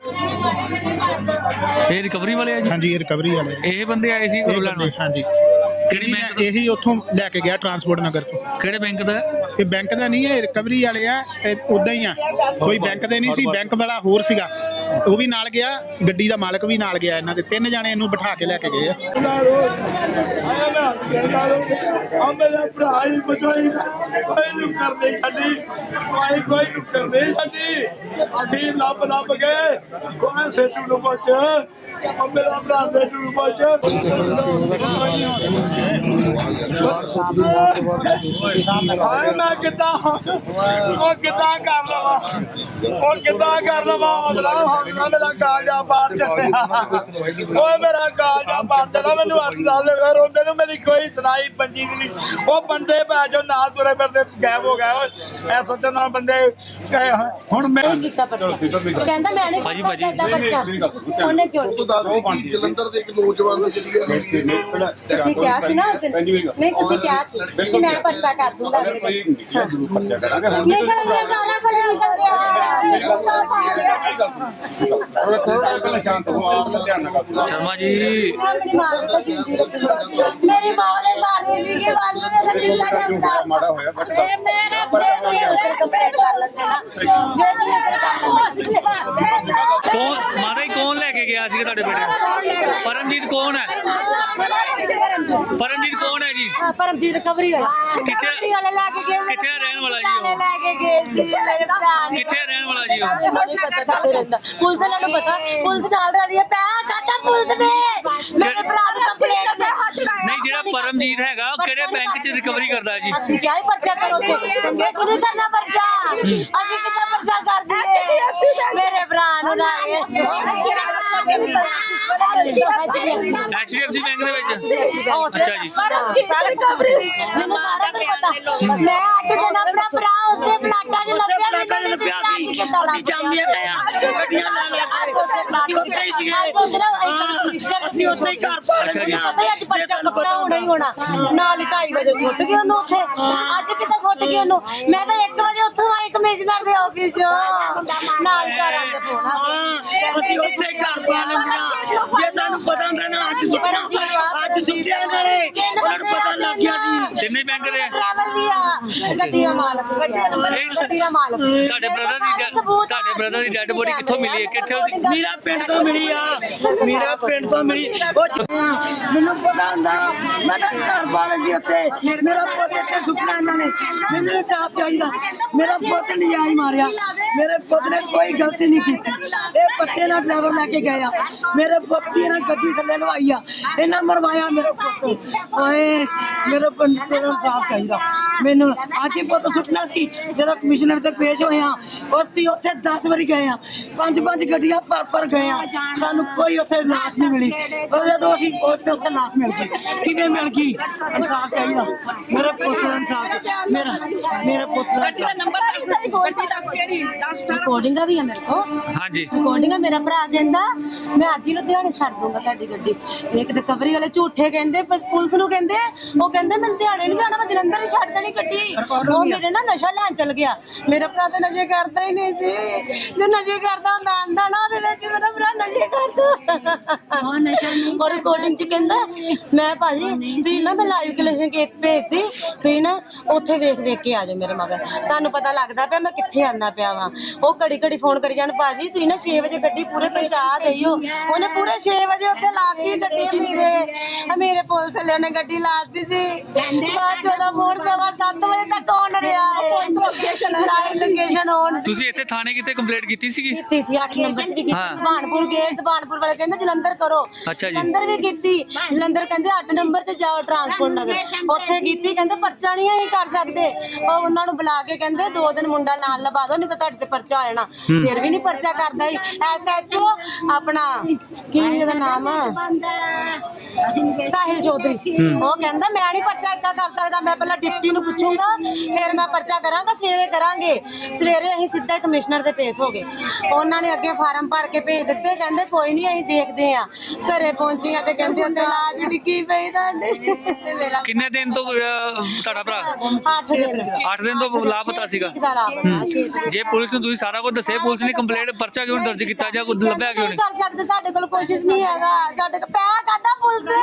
ਇਹ ਰਿਕਵਰੀ ਵਾਲੇ ਆ ਜੀ? ਹਾਂਜੀ ਇਹ ਰਿਕਵਰੀ ਵਾਲੇ ਇਹ ਬੰਦੇ ਆਏ ਸੀ ਇਹ ਬੰਦੇ, ਹਾਂਜੀ। ਕਿਹੜੀ ਬੈਂਕ ਦਾ ਇਹੀ ਉੱਥੋਂ ਲੈ ਕੇ ਗਿਆ ਟਰਾਂਸਪੋਰਟ ਨਗਰ ਤੋਂ। ਕਿਹੜੇ ਬੈਂਕ ਦਾ? ਇਹ ਬੈਂਕ ਦਾ ਨਹੀਂ ਹੈ ਰਿਕਵਰੀ ਵਾਲੇ ਆ ਉਦਾਂ ਹੀ ਆ। ਕੋਈ ਬੈਂਕ ਦੇ ਨਹੀਂ ਸੀ ਬੈਂਕ ਵਾਲਾ ਹੋਰ ਸੀਗਾ। ਉਹ ਵੀ ਨਾਲ ਗਿਆ ਗੱਡੀ ਦਾ ਮਾਲਕ ਵੀ ਨਾਲ ਗਿਆ ਇਹਨਾਂ ਦੇ। ਤਿੰਨ ਜਾਣੇ ਇਹਨੂੰ ਬਿਠਾ ਕੇ ਲੈ ਕੇ ਗਏ ਆ। ਆਇਆ ਮੈਂ ਕਹਿੰਦਾ ਆ ਮੇਰਾ ਭਰਾ ਹੀ ਬਚਾਈ ਕੋਈ ਨੂੰ ਕਰਨੇ ਛੱਡੀ ਕੋਈ ਕੋਈ ਨੂੰ ਕਰਨੇ ਛੱਡੀ ਅਸੀਂ ਲੱਭ ਲੱਭ ਕੇ ਕੋਈ ਨੂੰ ਬਚ ਆ ਮੇਰਾ ਭਰਾ ਸੇਟੂ ਨੂੰ ਮੈਂ ਕਿੱਦਾਂ ਉਹ ਕਿੱਦਾਂ ਕਰ ਲਵਾਂ? ਉਹ ਕਿੱਦਾਂ ਕਰ ਲਵਾਂ? ਮਤਲਬ ਹੌਸਲਾ ਮੇਰਾ ਕਾਲਜਾ ਬਾਹਰ ਚੱਲਿਆ ਓਏ ਮੇਰਾ ਕਾਲਜਾ ਬਾਹਰ ਚੱਲਿਆ ਮੈਨੂੰ ਹੱਥ ਸਾਲ ਦੇ ਫਿਰ ਉਹਦੇ ਨੂੰ ਮੇਰੀ ਕੋਈ ਸੁਣਾਈ ਪੰਜੀ ਨਹੀਂ। ਉਹ ਬੰਦੇ ਭੈ ਜੋ ਨਾਲ ਤੁਰੇ ਫਿਰਦੇ ਗਾਇਬ ਹੋ ਗਏ। ਓਏ ਐ ਸੱਚ ਨਾਲ ਬੰਦੇ ਗਏ ਹੁਣ ਮੈਂ ਕੀਤਾ ਬੱਚਾ ਕਹਿੰਦਾ ਮੈਂ ਨਹੀਂ ਭਾਜੀ, ਭਾਜੀ, ਬੱਚਾ ਉਹਨੇ ਕਿਉਂ ਉਹ ਦੱਸ ਦਿਓ ਕਿ ਜਲੰਧਰ ਦੇ ਇੱਕ ਨੌਜਵਾਨ ਦੀ ਜਿਹੜੀ ਹੈ ਤੁਸੀਂ ਕਿਹਾ ਸੀ ਨਾ ਉਸ ਦਿਨ ਨਹੀਂ ਤੁਸੀਂ ਕਿਹਾ ਸੀ। ਕਿ ਮੈਂ ਬੱਚਾ ਕਰ ਦੂੰਗਾ। ਨਿਕਲ ਗਿਆ ਸਾਰਾ ਕੁਝ ਨਿਕਲ ਗਿਆ। ਸ਼ਰਮਾ ਜੀ। ਮੇਰੀ ਮਾਂ ਨੂੰ ਤਾਂ ਜਿੰਦੀ ਰੱਖੀ ਮੇਰੀ ਮਾਂ ਨੇ ਸਾਰੇ ਲਈ ਕੇ ਵਿੱਚ ਮੇਰਾ ਕਿੱਲਾ ਜਾਂਦਾ ਮਾੜਾ ਹੋਇਆ ਬਟ ਇਹ ਮੇਰੇ ਬੇਟੇ ਉੱਤੇ ਕੰਪੇਅਰ ਕਰ ਲੈਂਦੇ ਨਾ। ਜੇ ਤੁਸੀਂ ਸਰਕਾਰ ਨੂੰ ਕੌਣ ਮਾਤਾ ਜੀ ਕੌਣ ਲੈ ਕੇ ਗਿਆ ਗਿਆ ਸੀਗਾ ਤੁਹਾਡੇ ਬੇਟੇ ਨੂੰ? ਪਰਮਜੀਤ ਕੌਣ ਹੈ? ਪਰਮਜੀਤ ਕੌਣ ਹੈ ਜੀ? ਹਾਂ, ਪਰਮਜੀਤ ਰਿਕਵਰੀ ਵਾਲਾ। ਕਿੱਥੇ- ਰਿਕਵਰੀ ਵਾਲੇ ਲੈ ਕੇ ਗਏ ਮੇਰੇ ਕਿੱਥੇ ਰਹਿਣ ਵਾਲਾ ਜੀ ਉਹ? ਥਾਣੇ ਲੈ ਕੇ ਗਏ ਸੀ ਮੇਰੇ ਭਰਾ ਨੇ। ਕਿੱਥੇ ਰਹਿਣ ਵਾਲਾ ਜੀ ਉਹ? ਮੈਨੂੰ ਪਤਾ ਕਿੱਥੇ ਰਹਿੰਦਾ। ਪੁਲਿਸ ਵਾਲਿਆਂ ਨੂੰ ਪਤਾ ਪੁਲਿਸ ਨਾਲ ਰਲੀ ਹੈ ਪੈ ਕਾਤਾ ਪੁਲਿਸ ਨੇ? ਮੇਰੇ ਭਰਾ ਦੀ ਕੰਪਲੇਂਟ ਤੇ ਨਹੀਂ ਜਿਹੜਾ ਪਰਮਜੀਤ ਹੈਗਾ ਉਹ ਕਿਹੜੇ ਬੈਂਕ 'ਚ ਰਿਕਵਰੀ ਕਰਦਾ ਜੀ? ਅਸੀਂ ਕਿਹਾ ਹੀ ਪਰਚਾ ਕਰੋ ਤੇ ਅਸੀਂ ਨਹੀਂ ਕਰਨਾ ਪਰਚਾ। ਅਸੀਂ ਕਿੱਦਾਂ ਪਰਚਾ ਕਰ ਦਈਏ? ਮੇਰੇ ਭਰਾ ਨੂੰ ਨਾ ਐਚਡੀਐਫਸੀ ਬੈਂਕ। ਦੇ ਵਿੱਚ। ਅੱਛਾ ਜੀ। ਮੈਨੂੰ ਸਾਰਾ ਕੁਝ ਪਤਾ। ਮੈਂ ਅੱਠ ਦਿਨ ਆਪਣਾ ਭਰਾ ਉਸੇ ਪਲਾਟਾ 'ਚ ਉਸੇ ਲੱਭਿਆ ਪਲਾਟਾਂ 'ਚ ਲੱਭਿਆ ਸੀ। ਅਸੀਂ ਜਾਂਦੇ ਰਹੇ ਆ। ਗੱਡੀਆਂ ਲੈ ਲੈ ਕੇ। ਅਸੀਂ ਉੱਥੇ ਹੀ ਸੀਗੇ। ਅਸੀਂ ਉੱਥੇ ਹੀ ਘਰ ਪਾ ਅੱਛਾ ਜੀ। ਪਤਾ ਹੀ ਅੱਜ ਪਰਚਾ ਪੱਕਾ ਹੋਣਾ ਹੀ ਹੋਣਾ। ਨਾਲ ਹੀ 2:30 ਵਜੇ ਸੁੱਟ ਗਏ ਉਹਨੂੰ ਉੱਥੇ। ਅੱਜ ਕਿੱਦਾਂ ਸੁੱਟ ਗਏ ਉਹਨੂੰ। ਮੈਂ ਤਾਂ 1 ਵਜੇ ਉੱਥੋਂ ਆਈ ਕਮਿਸ਼ਨਰ ਦੇ ਆਫਿਸ 'ਚੋਂ। ਨਾਲ ਘਰ ਆ ਕੇ ਫੋਨ ਆ ਹਾਂ, ਅਸੀਂ ਉੱਥੇ ਘਰ ਪਾ ਲੈਂਦੇ ਆ ਜੇ ਸਾਨੂੰ ਪਤਾ ਹੁੰਦਾ ਨਾ ਅੱਜ ਸੁੱਟਣਾ ਅੱਜ ਸੁੱਟਿਆ ਇਹਨਾਂ ਨੇ ਉਹਨਾਂ ਨੂੰ ਪਤਾ ਲੱਗ ਗਿਆ ਸੀ ਤਿੰਨੇ ਬੈਂਕ ਦੇ। ਡਰਾਈਵਰ ਵੀ ਆ। ਗੱਡੀ ਦਾ ਮਾਲਕ ਗੱਡੀ ਦਾ ਮਾਲਕ ਗੱਡੀ ਦਾ ਮਾਲਕ। ਤੁਹਾਡੇ ਬ੍ਰਦਰ ਦੀ ਡੈ- ਤੁਹਾਡੇ ਬ੍ਰਦਰ ਦੀ ਡੈੱਡ ਬੋਡੀ ਕਿੱਥੋਂ ਮਿਲੀ ਹੈ? ਕਿੱਥੇ ਉਹਦੀ ਮੇਰਾ ਪਿੰਡ ਤੋਂ ਮਿਲੀ ਆ। ਮੇਰਾ ਪਿੰਡ ਤੋਂ ਮਿਲੀ ਉਹ ਚ- ਮੈਨੂੰ ਪਤਾ ਹੁੰਦਾ ਮੈਂ ਤਾਂ ਘਰ ਉੱਤੇ ਮੇਰਾ ਪੁੱਤ ਇੱਥੇ ਸੁੱਟਣਾ ਇਹਨਾਂ ਨੇ। ਮੈਨੂੰ ਇਨਸਾਫ ਚਾਹੀਦਾ। ਮੇਰਾ ਪੁੱਤ ਨਜਾਇਜ਼ ਮਾਰਿਆ। ਮੇਰੇ ਪੁੱਤ ਨੇ ਕੋਈ ਗਲਤੀ ਨਹੀਂ ਕੀਤੀ। ਪੱਤੇ ਨਾਲ ਡਰਾਈਵਰ ਲੈ ਕੇ ਗਏ ਆ। ਮੇਰੇ ਪੁੱਤ ਦੀ ਇਹਨਾਂ ਗੱਡੀ ਥੱਲੇ ਲਵਾਈ ਆ। ਇਹਨਾਂ ਮਰਵਾਇਆ ਮੇਰੇ ਪੁੱਤ ਨੂੰ। ਓਏ ਮੇਰੇ ਪਿੰਡ ਤੇ ਸਾਫ਼ ਚਾਹੀਦਾ। ਮੈਨੂੰ ਅੱਜ ਹੀ ਪੁੱਤ ਸੁੱਟਣਾ ਸੀ ਜਦੋਂ ਕਮਿਸ਼ਨਰ ਤੇ ਪੇਸ਼ ਹੋਏ ਆ ਉਸ ਦੀ ਉੱਥੇ 10 ਵਾਰੀ ਗਏ ਆ ਪੰਜ ਪੰਜ ਗੱਡੀਆਂ ਭਰ ਭਰ ਗਏ ਆ ਸਾਨੂੰ ਕੋਈ ਉੱਥੇ ਲਾਸ਼ ਨਹੀਂ ਮਿਲੀ। ਪਰ ਜਦੋਂ ਅਸੀਂ ਪਹੁੰਚ ਕੇ ਉੱਥੇ ਲਾਸ਼ ਮਿਲ ਗਈ। ਕਿਵੇਂ ਮਿਲ ਗਈ? ਇਨਸਾਫ ਚਾਹੀਦਾ। ਮੇਰੇ ਪੁੱਤ ਦਾ ਇਨਸਾਫ ਚਾਹੀਦਾ। ਮੇਰਾ ਮੇਰੇ ਪੁੱਤ ਦਾ ਗੱਡੀ ਦਾ ਨੰਬਰ ਗੱਡੀ ਦੱਸ ਕਿਹੜੀ? ਦੱਸ ਰਿਕਾਰਡਿੰਗਾਂ ਵੀ ਆ ਮੇਰੇ ਕੋਲ। ਹਾਂਜੀ। ਰਿਕਾਰਡਿੰਗ ਮੇਰਾ ਭਰਾ ਕਹਿੰਦਾ ਮੈਂ ਅੱਜ ਹੀ ਲੁਧਿਆਣੇ ਛੱਡ ਦੂੰਗਾ ਤੁਹਾਡੀ ਗੱਡੀ। ਇੱਕ ਤੇ ਕਵਰੀ ਵਾਲੇ ਝੂਠੇ ਕਹਿੰਦੇ ਪਰ ਪੁਲਿਸ ਨੂੰ ਕਹਿੰਦੇ ਉਹ ਕਹਿੰਦੇ ਮੈਂ ਲੁਧਿਆਣੇ ਨਹੀਂ ਜਾਣਾ ਮੈਂ ਜਲੰਧਰ ਹੀ ਛੱਡ ਦੇਣੀ ਗੱਡੀ ਉਹ ਮੇਰੇ ਨਾਲ ਨਸ਼ਾ ਲੈਣ ਚੱਲ ਗਿਆ। ਮੇਰਾ ਭਰਾ ਤਾਂ ਨਸ਼ੇ ਕਰਦਾ ਹੀ ਨਹੀਂ ਸੀ। ਜੇ ਨਸ਼ੇ ਕਰਦਾ ਹੁੰਦਾ ਆਂਦਾ ਨਾ ਉਹਦੇ ਵਿੱਚ ਮੇਰਾ ਭਰਾ ਨਸ਼ੇ ਕਰਦਾ। ਹਾਂ ਨਸ਼ਾ ਨਹੀਂ ਔਰ ਰਿਕਾਰਡਿੰਗ ਚ ਕਹਿੰਦਾ ਮੈਂ ਭਾਜੀ ਤੁਸੀਂ ਨਾ ਮੈਂ ਲਾਈਵ ਕਲੇਸ਼ਨ ਕੇਕ ਭੇਜਦੀ ਤੁਸੀਂ ਨਾ ਉੱਥੇ ਵੇਖ ਵੇਖ ਕੇ ਆ ਜਾਓ ਮੇਰੇ ਮਗਰ। ਤੁਹਾਨੂੰ ਪਤਾ ਲੱਗਦਾ ਪਿਆ ਮੈਂ ਕਿੱਥੇ ਆਣਾ ਪਿਆ ਵਾਂ। ਉਹ ਘੜੀ ਘੜੀ ਫੋਨ ਕਰੀ ਜਾਣ ਭਾਜੀ ਤੁਸੀਂ ਨਾ 6 ਵਜੇ ਗੱਡੀ ਪੂਰੇ ਪਹੁੰਚਾ ਦਈਓ। ਉਹਨੇ ਪੂਰੇ 6 ਵਜੇ ਉੱਥੇ ਲਾਤੀ ਗੱਡੀ ਮੇਰੇ ਮੇਰੇ ਪੁਲ ਥੱਲੇ ਉਹਨੇ ਗੱਡੀ ਲਾਤੀ ਸੀ। ਬਾਅਦ ਚੋਂ ਦਾ ਫੋਨ ਸਵਾ 7 ਵਜੇ ਤੱਕ ਆਨ ਰਿਹਾ ਹੈ ਲਾਈਵ ਲੋਕੇਸ਼ਨ ਔਨ ਸੀ ਤੁਸੀਂ ਇੱਥੇ ਥਾਣੇ ਕਿਤੇ ਕੰਪਲੇਂਟ ਕੀਤੀ ਸੀਗੀ? ਕੀਤੀ ਸੀ 8 ਨੰਬਰ ਚ ਵੀ ਕੀਤੀ ਹਾਂ। ਸੁਭਾਨਪੁਰ ਗਏ ਸੁਭਾਨਪੁਰ ਵਾਲੇ ਕਹਿੰਦੇ ਜਲੰਧਰ ਕਰੋ। ਅੱਛਾ ਜੀ। ਜਲੰਧਰ ਵੀ ਕੀਤੀ। ਜਲੰਧਰ ਕਹਿੰਦੇ 8 ਨੰਬਰ ਤੇ ਜਾਓ ਟਰਾਂਸਪੋਰਟ ਨਗਰ। ਉੱਥੇ ਕੀਤੀ ਕਹਿੰਦੇ ਪਰਚਾ ਨਹੀਂ ਅਸੀਂ ਕਰ ਸਕਦੇ। ਉਹ ਉਹਨਾਂ ਨੂੰ ਬੁਲਾ ਕੇ ਕਹਿੰਦੇ ਦੋ ਦਿਨ ਮੁੰਡਾ ਨਾਲ ਲਵਾ ਦਿਓ ਨਹੀਂ ਤਾਂ ਤੁਹਾਡੇ ਤੇ ਪਰਚਾ ਆ ਜਾਣਾ। ਫਿਰ ਵੀ ਨਹੀਂ ਪਰਚਾ ਕਰਦਾ ਹੀ ਐਸਐਚਓ ਆਪਣਾ ਕੀ ਇਹਦਾ ਨਾਮ ਸਾਹਿਲ ਚੌਧਰੀ। ਉਹ ਕਹਿੰਦਾ ਮੈਂ ਨਹੀਂ ਪਰਚਾ ਇਦਾਂ ਕਰ ਸਕਦਾ ਮੈਂ ਪਹਿਲਾਂ ਡਿਪਟੀ ਨੂੰ ਪੁੱਛੂੰਗਾ ਫਿਰ ਮੈਂ ਪਰਚਾ ਕਰਾਂਗਾ ਸਵੇਰੇ ਕਰਾਂਗੇ। ਸਵੇਰੇ ਅਸੀਂ ਸਿੱਧਾ ਹੀ ਕਮਿਸ਼ਨਰ ਦੇ ਪੇਸ਼ ਹੋ ਗਏ। ਉਹਨਾਂ ਨੇ ਅੱਗੇ ਫਾਰਮ ਭਰ ਕੇ ਭੇਜ ਦਿੱਤੇ ਕਹਿੰਦੇ ਕੋਈ ਨਹੀਂ ਅਸੀਂ ਦੇਖਦੇ ਆ ਘਰੇ ਪਹੁੰਚੀਆਂ ਤੇ ਕਹਿੰਦੇ ਉੱਤੇ ਲਾਜ ਡਿੱਗੀ ਪਈ ਤੁਹਾਡੇ ਤੇ ਮੇਰਾ ਕਿੰਨੇ ਦਿਨ ਤੋਂ ਅਹ, ਤੁਹਾਡਾ ਭਰਾ? 8 ਦਿਨ 8 ਦਿਨ ਤੋਂ ਲਾਪਤਾ ਸੀਗਾ। ਦਾ ਜੇ ਪੁਲਿਸ ਨੂੰ ਤੁਸੀਂ ਸਾਰਾ ਕੁਝ ਦੱਸਿਆ ਪੁਲਿਸ ਨੇ ਕੰਪਲੇਂਟ ਪਰਚਾ ਕਿਉਂ ਨੀ ਦਰਜ ਕੀਤਾ ਜਾਂ ਕੋਈ ਲੱਭਿਆ ਕਿਉਂ ਨਹੀਂ ਨਹੀਂ? ਕਰ ਸਕਦੇ ਸਾਡੇ ਕੋਲ ਕੋਸ਼ਿਸ਼ ਨਹੀਂ ਹੈਗਾ। ਸਾਡੇ ਕੋਲ ਪੈ ਕਾਦਾ ਪੁਲਿਸ ਦੇ?